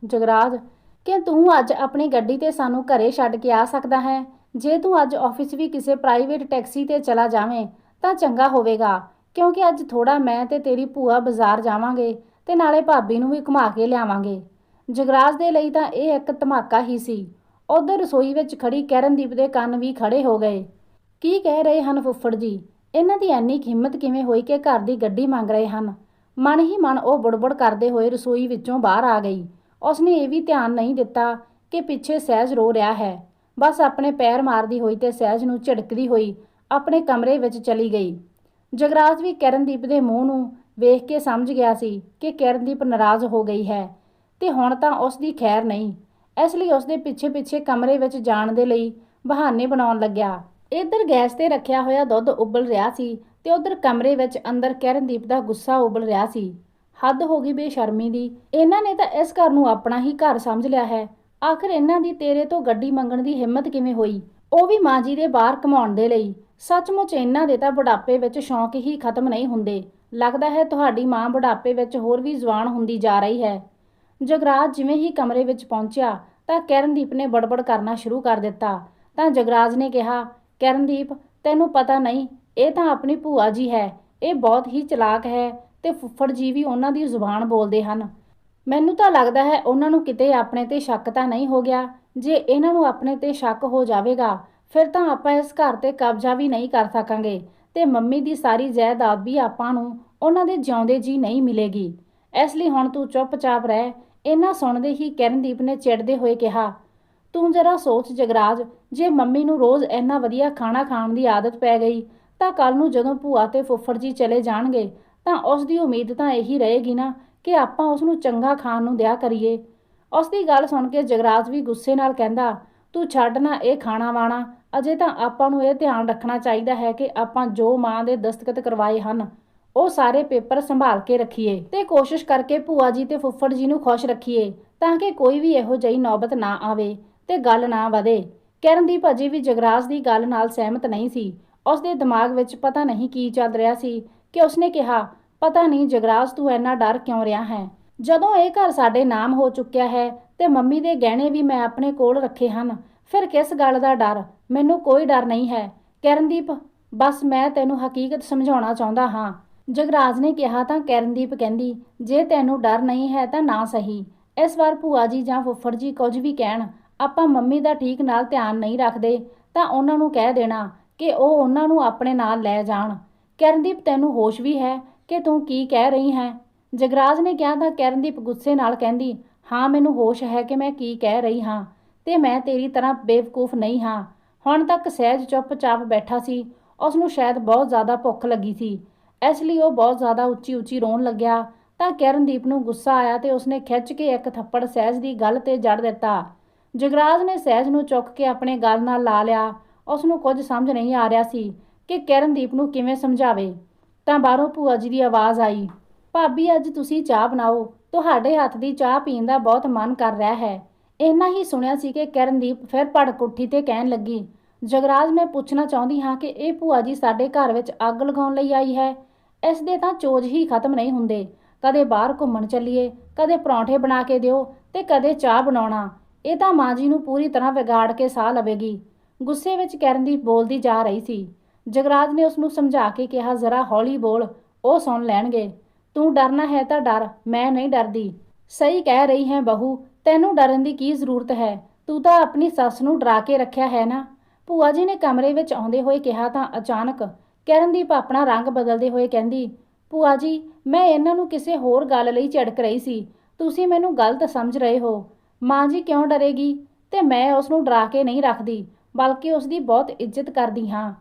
ਜਗਰਾਜ ਕਿ ਤੂੰ ਅੱਜ ਆਪਣੀ ਗੱਡੀ ਤੇ ਸਾਨੂੰ ਘਰੇ ਛੱਡ ਕੇ ਆ ਸਕਦਾ ਹੈ। ਜੇ ਤੂੰ ਅੱਜ ਆਫਿਸ ਵੀ ਕਿਸੇ ਪ੍ਰਾਈਵੇਟ ਟੈਕਸੀ ਤੇ ਚਲਾ ਜਾਵੇਂ, ਤਾਂ ਚੰਗਾ ਹੋਵੇਗਾ, ਕਿਉਂਕਿ ਅੱਜ ਥੋੜਾ ਮੈਂ ਤੇ ਤੇਰੀ ਭੂਆ ਬਾਜ਼ਾਰ ਜਾਵਾਂਗੇ ਤੇ ਨਾਲੇ ਭਾਬੀ ਨੂੰ ਵੀ ਘੁਮਾ ਕੇ ਲਿਆਵਾਂਗੇ। ਜਗਰਾਜ ਦੇ ਲਈ ਤਾਂ ਇਹ ਇੱਕ ਧਮਾਕਾ ਹੀ ਸੀ। ਉਧਰ ਰਸੋਈ ਵਿੱਚ ਖੜੀ ਕਰਨਦੀਪ ਦੇ ਕੰਨ ਵੀ ਖੜੇ ਹੋ ਗਏ। ਕੀ ਕਹਿ ਰਹੇ ਹਨ ਫੁੱਫੜ ਜੀ? ਇਹਨਾਂ ਦੀ ਐਨੀ ਹਿੰਮਤ ਕਿਵੇਂ ਹੋਈ ਕਿ ਘਰ ਦੀ ਗੱਡੀ ਮੰਗ ਰਹੇ ਹਨ? ਮਨ ਹੀ ਮਨ ਉਹ ਬੁੜਬੁੜ ਕਰਦੇ ਹੋਏ ਰਸੋਈ ਵਿੱਚੋਂ ਬਾਹਰ ਆ ਗਈ। ਉਸਨੇ ਇਹ ਵੀ ਧਿਆਨ ਨਹੀਂ ਦਿੱਤਾ ਕਿ ਪਿੱਛੇ ਸਹਿਜ ਰੋ ਰਿਹਾ ਹੈ। ਬਸ ਆਪਣੇ ਪੈਰ ਮਾਰਦੀ ਹੋਈ ਤੇ ਸਹਿਜ ਨੂੰ ਝਿੜਕਦੀ ਹੋਈ ਆਪਣੇ ਕਮਰੇ ਵਿੱਚ ਚਲੀ ਗਈ। ਜਗਰਾਜ ਵੀ ਕਿਰਨਦੀਪ ਦੇ ਮੂੰਹ ਨੂੰ ਵੇਖ ਕੇ ਸਮਝ ਗਿਆ ਸੀ ਕਿ ਕਿਰਨਦੀਪ ਨਾਰਾਜ਼ ਹੋ ਗਈ ਹੈ ਤੇ ਹੁਣ ਤਾਂ ਉਸ ਦੀ ਖੈਰ ਨਹੀਂ। ਇਸ ਲਈ ਉਸ ਦੇ ਪਿੱਛੇ-ਪਿੱਛੇ ਕਮਰੇ ਵਿੱਚ ਜਾਣ ਦੇ ਲਈ ਬਹਾਨੇ ਬਣਾਉਣ ਲੱਗਿਆ। ਇੱਧਰ ਗੈਸ ਤੇ ਰੱਖਿਆ ਹੋਇਆ ਦੁੱਧ ਉਬਲ ਰਿਹਾ ਸੀ ਤੇ ਉਧਰ ਕਮਰੇ ਵਿੱਚ ਅੰਦਰ ਕਿਰਨਦੀਪ ਦਾ ਗੁੱਸਾ ਉਬਲ ਰਿਹਾ ਸੀ। ਹੱਦ ਹੋ ਗਈ ਬੇਸ਼ਰਮੀ ਦੀ। ਇਹਨਾਂ ਨੇ ਤਾਂ ਇਸ ਘਰ ਨੂੰ ਆਪਣਾ ਹੀ ਘਰ ਸਮਝ ਲਿਆ ਹੈ। ਆਖਰ ਇਹਨਾਂ ਦੀ ਤੇਰੇ ਤੋਂ ਗੱਡੀ ਮੰਗਣ ਦੀ ਹਿੰਮਤ ਕਿਵੇਂ ਹੋਈ? ਉਹ ਵੀ ਮਾਂ ਜੀ ਦੇ ਬਾਹਰ ਕਮਾਉਣ ਦੇ ਲਈ। ਸੱਚਮੁੱਚ ਇਹਨਾਂ ਦੇ ਤਾਂ ਬੁਢਾਪੇ ਵਿੱਚ ਸ਼ੌਂਕ ਹੀ ਖਤਮ ਨਹੀਂ ਹੁੰਦੇ। ਲੱਗਦਾ ਹੈ ਤੁਹਾਡੀ ਮਾਂ ਬੁਢਾਪੇ ਵਿੱਚ ਹੋਰ ਵੀ ਜਵਾਨ ਹੁੰਦੀ ਜਾ ਰਹੀ ਹੈ। ਜਗਰਾਜ ਜਿਵੇਂ ਹੀ ਕਮਰੇ ਵਿੱਚ ਪਹੁੰਚਿਆ, ਤਾਂ ਕਿਰਨਦੀਪ ਨੇ ਬੜਬੜ ਕਰਨਾ ਸ਼ੁਰੂ ਕਰ ਦਿੱਤਾ। ਤਾਂ ਜਗਰਾਜ ਨੇ ਕਿਹਾ, ਕਿਰਨਦੀਪ, ਤੈਨੂੰ ਪਤਾ ਨਹੀਂ, ਇਹ ਤਾਂ ਆਪਣੀ ਭੂਆ ਜੀ ਹੈ। ਇਹ ਬਹੁਤ ਹੀ ਚਲਾਕ ਹੈ। ਤੇ ਫੁੱਫੜ ਜੀ ਵੀ ਉਹਨਾਂ ਦੀ ਜ਼ੁਬਾਨ ਬੋਲਦੇ ਹਨ। ਮੈਨੂੰ ਤਾਂ ਲੱਗਦਾ ਹੈ ਉਹਨਾਂ ਨੂੰ ਕਿਤੇ ਆਪਣੇ ਤੇ ਸ਼ੱਕ ਤਾਂ ਨਹੀਂ ਹੋ ਗਿਆ। ਜੇ ਇਹਨਾਂ ਨੂੰ ਆਪਣੇ ਤੇ ਸ਼ੱਕ ਹੋ ਜਾਵੇਗਾ, ਫਿਰ ਤਾਂ ਆਪਾਂ ਇਸ ਘਰ ਤੇ ਕਬਜ਼ਾ ਵੀ ਨਹੀਂ ਕਰ ਸਕਾਂਗੇ ਤੇ ਮੰਮੀ ਦੀ ਸਾਰੀ ਜਾਇਦਾਦ ਵੀ ਆਪਾਂ ਨੂੰ ਉਹਨਾਂ ਦੇ ਜਿਉਂਦੇ ਜੀ ਨਹੀਂ ਮਿਲੇਗੀ। ਇਸ ਲਈ ਹੁਣ ਤੂੰ ਚੁੱਪਚਾਪ ਰਹਿ, ਇਹਨਾਂ ਸੁਣਦੇ ਹੀ ਕਰਨਦੀਪ ਨੇ ਚਿੜਦੇ ਹੋਏ ਕਿਹਾ, ਤੂੰ ਜਰਾ ਸੋਚ ਜਗਰਾਜ, ਜੇ ਮੰਮੀ ਨੂੰ ਰੋਜ਼ ਇੰਨਾ ਵਧੀਆ ਖਾਣਾ ਖਾਣ ਦੀ ਆਦਤ ਪੈ ਗਈ, ਤਾਂ ਕੱਲ ਨੂੰ ਜਦੋਂ ਭੂਆ ਤੇ ਫੁੱਫੜ ਜੀ ਚਲੇ ਜਾਣਗੇ ਤਾਂ ਉਸ ਦੀ ਉਮੀਦ ਤਾਂ ਇਹੀ ਰਹੇਗੀ ਨਾ ਕਿ ਆਪਾਂ ਉਸ ਨੂੰ ਚੰਗਾ ਖਾਣ ਨੂੰ ਦਿਆ ਕਰੀਏ। ਉਸ ਦੀ ਗੱਲ ਸੁਣ ਕੇ ਜਗਰਾਜ ਵੀ ਗੁੱਸੇ ਨਾਲ ਕਹਿੰਦਾ, ਤੂੰ ਛੱਡ ਨਾ ਇਹ ਖਾਣਾ ਵਾਣਾ, ਅਜੇ ਤਾਂ ਆਪਾਂ ਨੂੰ ਇਹ ਧਿਆਨ ਰੱਖਣਾ ਚਾਹੀਦਾ ਹੈ ਕਿ ਆਪਾਂ ਜੋ ਮਾਂ ਦੇ ਦਸਤਖਤ ਕਰਵਾਏ ਹਨ, ਉਹ ਸਾਰੇ ਪੇਪਰ ਸੰਭਾਲ ਕੇ ਰੱਖੀਏ ਤੇ ਕੋਸ਼ਿਸ਼ ਕਰਕੇ ਭੂਆ ਜੀ ਤੇ ਫੁੱਫੜ ਜੀ ਨੂੰ ਖੁਸ਼ ਰੱਖੀਏ, ਤਾਂ ਕਿ ਕੋਈ ਵੀ ਇਹੋ ਜਿਹੀ ਨੌਬਤ ਨਾ ਆਵੇ ਤੇ ਗੱਲ ਨਾ ਵਧੇ। ਕਿਰਨਦੀਪ ਅਜੇ ਵੀ ਜਗਰਾਜ ਦੀ ਗੱਲ ਨਾਲ ਸਹਿਮਤ ਨਹੀਂ ਸੀ। ਉਸ ਦੇ ਦਿਮਾਗ ਵਿੱਚ ਪਤਾ ਨਹੀਂ ਕੀ ਚੱਲ ਰਿਹਾ ਸੀ ਕਿ ਉਸਨੇ ਕਿਹਾ, ਪਤਾ ਨਹੀਂ ਜਗਰਾਜ, ਤੂੰ ਇੰਨਾ ਡਰ ਕਿਉਂ ਰਿਹਾ ਹੈ? ਜਦੋਂ ਇਹ ਘਰ ਸਾਡੇ ਨਾਮ ਹੋ ਚੁੱਕਿਆ ਹੈ ਤੇ ਮੰਮੀ ਦੇ ਗਹਿਣੇ ਵੀ ਮੈਂ ਆਪਣੇ ਕੋਲ ਰੱਖੇ ਹਨ, ਫਿਰ ਕਿਸ ਗੱਲ ਦਾ ਡਰ? ਮੈਨੂੰ ਕੋਈ ਡਰ ਨਹੀਂ ਹੈ। ਕਰਨਦੀਪ, ਬਸ ਮੈਂ ਤੈਨੂੰ ਹਕੀਕਤ ਸਮਝਾਉਣਾ ਚਾਹੁੰਦਾ ਹਾਂ। ਜਗਰਾਜ ਨੇ ਕਿਹਾ ਤਾਂ ਕਰਨਦੀਪ ਕਹਿੰਦੀ, ਜੇ ਤੈਨੂੰ ਡਰ ਨਹੀਂ ਹੈ ਤਾਂ ਨਾ ਸਹੀ। ਇਸ ਵਾਰ ਭੂਆ ਜੀ ਜਾਂ ਫੁੱਫੜ ਜੀ ਕੁਝ ਵੀ ਕਹਿਣ, ਆਪਾਂ ਮੰਮੀ ਦਾ ਠੀਕ ਨਾਲ ਧਿਆਨ ਨਹੀਂ ਰੱਖਦੇ, ਤਾਂ ਉਹਨਾਂ ਨੂੰ ਕਹਿ ਦੇਣਾ ਕਿ ਉਹ ਉਹਨਾਂ ਨੂੰ ਆਪਣੇ ਨਾਲ ਲੈ ਜਾਣ। ਕਿਰਨਦੀਪ ਤੈਨੂੰ ਹੋਸ਼ ਵੀ ਹੈ ਕਿ ਤੂੰ ਕੀ ਕਹਿ ਰਹੀ ਹੈ? ਜਗਰਾਜ ਨੇ ਕਿਹਾ ਤਾਂ ਕਰਨਦੀਪ ਗੁੱਸੇ ਨਾਲ ਕਹਿੰਦੀ, ਹਾਂ, ਮੈਨੂੰ ਹੋਸ਼ ਹੈ ਕਿ ਮੈਂ ਕੀ ਕਹਿ ਰਹੀ ਹਾਂ ਤੇ ਮੈਂ ਤੇਰੀ ਤਰ੍ਹਾਂ ਬੇਵਕੂਫ ਨਹੀਂ ਹਾਂ। ਹੁਣ ਤੱਕ ਸਹਿਜ ਚੁੱਪਚਾਪ ਬੈਠਾ ਸੀ। ਉਸ ਨੂੰ ਸ਼ਾਇਦ ਬਹੁਤ ਜ਼ਿਆਦਾ ਭੁੱਖ ਲੱਗੀ ਸੀ। ਇਸ ਲਈ ਉਹ ਬਹੁਤ ਜ਼ਿਆਦਾ ਉੱਚੀ ਉੱਚੀ ਰੋਣ ਲੱਗਿਆ। ਤਾਂ ਕਿਰਨਦੀਪ ਨੂੰ ਗੁੱਸਾ ਆਇਆ ਤੇ ਉਸਨੇ ਖਿੱਚ ਕੇ ਇੱਕ ਥੱਪੜ ਸਹਿਜ ਦੀ ਗੱਲ ਤੇ ਜੜ ਦਿੱਤਾ। ਜਗਰਾਜ ਨੇ ਸਹਿਜ ਨੂੰ ਚੁੱਕ ਕੇ ਆਪਣੇ ਗਲ ਨਾਲ ਲਾ ਲਿਆ। ਉਸ ਨੂੰ ਕੁਝ ਸਮਝ ਨਹੀਂ ਆ ਰਿਹਾ ਸੀ। ਕਿ ਕਿਰਨਦੀਪ ਨੂੰ ਕਿਵੇਂ ਸਮਝਾਵੇ? ਤਾਂ ਬਾਹਰੋਂ ਭੂਆ ਜੀ ਦੀ ਆਵਾਜ਼ ਆਈ, ਭਾਬੀ, ਅੱਜ ਤੁਸੀਂ ਚਾਹ ਬਣਾਓ। ਤੁਹਾਡੇ ਹੱਥ ਦੀ ਚਾਹ ਪੀਣ ਦਾ ਬਹੁਤ ਮਨ ਕਰ ਰਿਹਾ ਹੈ। ਇੰਨਾ ਹੀ ਸੁਣਿਆ ਸੀ ਕਿ ਕਿਰਨਦੀਪ ਫਿਰ ਭੜਕ ਉੱਠੀ ਤੇ ਕਹਿਣ ਲੱਗੀ, ਜਗਰਾਜ, ਮੈਂ ਪੁੱਛਣਾ ਚਾਹੁੰਦੀ ਹਾਂ ਕਿ ਇਹ ਭੂਆ ਜੀ ਸਾਡੇ ਘਰ ਵਿੱਚ ਅੱਗ ਲਗਾਉਣ ਲਈ ਆਈ ਹੈ? ਇਸ ਦੇ ਤਾਂ ਚੋਜ ਹੀ ਖਤਮ ਨਹੀਂ ਹੁੰਦੇ। ਕਦੇ ਬਾਹਰ ਘੁੰਮਣ ਚੱਲੀਏ, ਕਦੇ ਪਰੌਂਠੇ ਬਣਾ ਕੇ ਦਿਓ ਤੇ ਕਦੇ ਚਾਹ ਬਣਾਉਣਾ। ਇਹ ਤਾਂ ਮਾਂ ਜੀ ਨੂੰ ਪੂਰੀ ਤਰ੍ਹਾਂ ਵਿਗਾੜ ਕੇ ਸਾਹ ਲਵੇਗੀ। ਗੁੱਸੇ ਵਿੱਚ ਕਿਰਨਦੀਪ ਬੋਲਦੀ ਜਾ ਰਹੀ ਸੀ ਜਗਰਾਜ ਨੇ ਉਸ ਨੂੰ ਸਮਝਾ ਕੇ ਕਿਹਾ, ਜ਼ਰਾ ਹੌਲੀ ਬੋਲ, ਉਹ ਸੁਣ ਲੈਣਗੇ। ਤੂੰ ਡਰਨਾ ਹੈ ਤਾਂ ਡਰ, ਮੈਂ ਨਹੀਂ ਡਰਦੀ। ਸਹੀ ਕਹਿ ਰਹੀ ਹੈ ਬਹੂ, ਤੈਨੂੰ ਡਰਨ ਦੀ ਕੀ ਜ਼ਰੂਰਤ ਹੈ? ਤੂੰ ਤਾਂ ਆਪਣੀ ਸੱਸ ਨੂੰ ਡਰਾ ਕੇ ਰੱਖਿਆ ਹੈ ਨਾ? ਭੂਆ ਜੀ ਨੇ ਕਮਰੇ ਵਿੱਚ ਆਉਂਦੇ ਹੋਏ ਕਿਹਾ ਤਾਂ ਅਚਾਨਕ ਕਿਰਨਦੀਪ ਆਪਣਾ ਰੰਗ ਬਦਲਦੇ ਹੋਏ ਕਹਿੰਦੀ, ਭੂਆ ਜੀ, ਮੈਂ ਇਹਨਾਂ ਨੂੰ ਕਿਸੇ ਹੋਰ ਗੱਲ ਲਈ ਝਿੜਕ ਰਹੀ ਸੀ। ਤੁਸੀਂ ਮੈਨੂੰ ਗਲਤ ਸਮਝ ਰਹੇ ਹੋ। ਮਾਂ ਜੀ ਕਿਉਂ ਡਰੇਗੀ? ਤੇ ਮੈਂ ਉਸ ਨੂੰ ਡਰਾ ਕੇ ਨਹੀਂ ਰੱਖਦੀ, ਬਲਕਿ ਉਸ ਦੀ ਬਹੁਤ ਇੱਜ਼ਤ ਕਰਦੀ ਹਾਂ।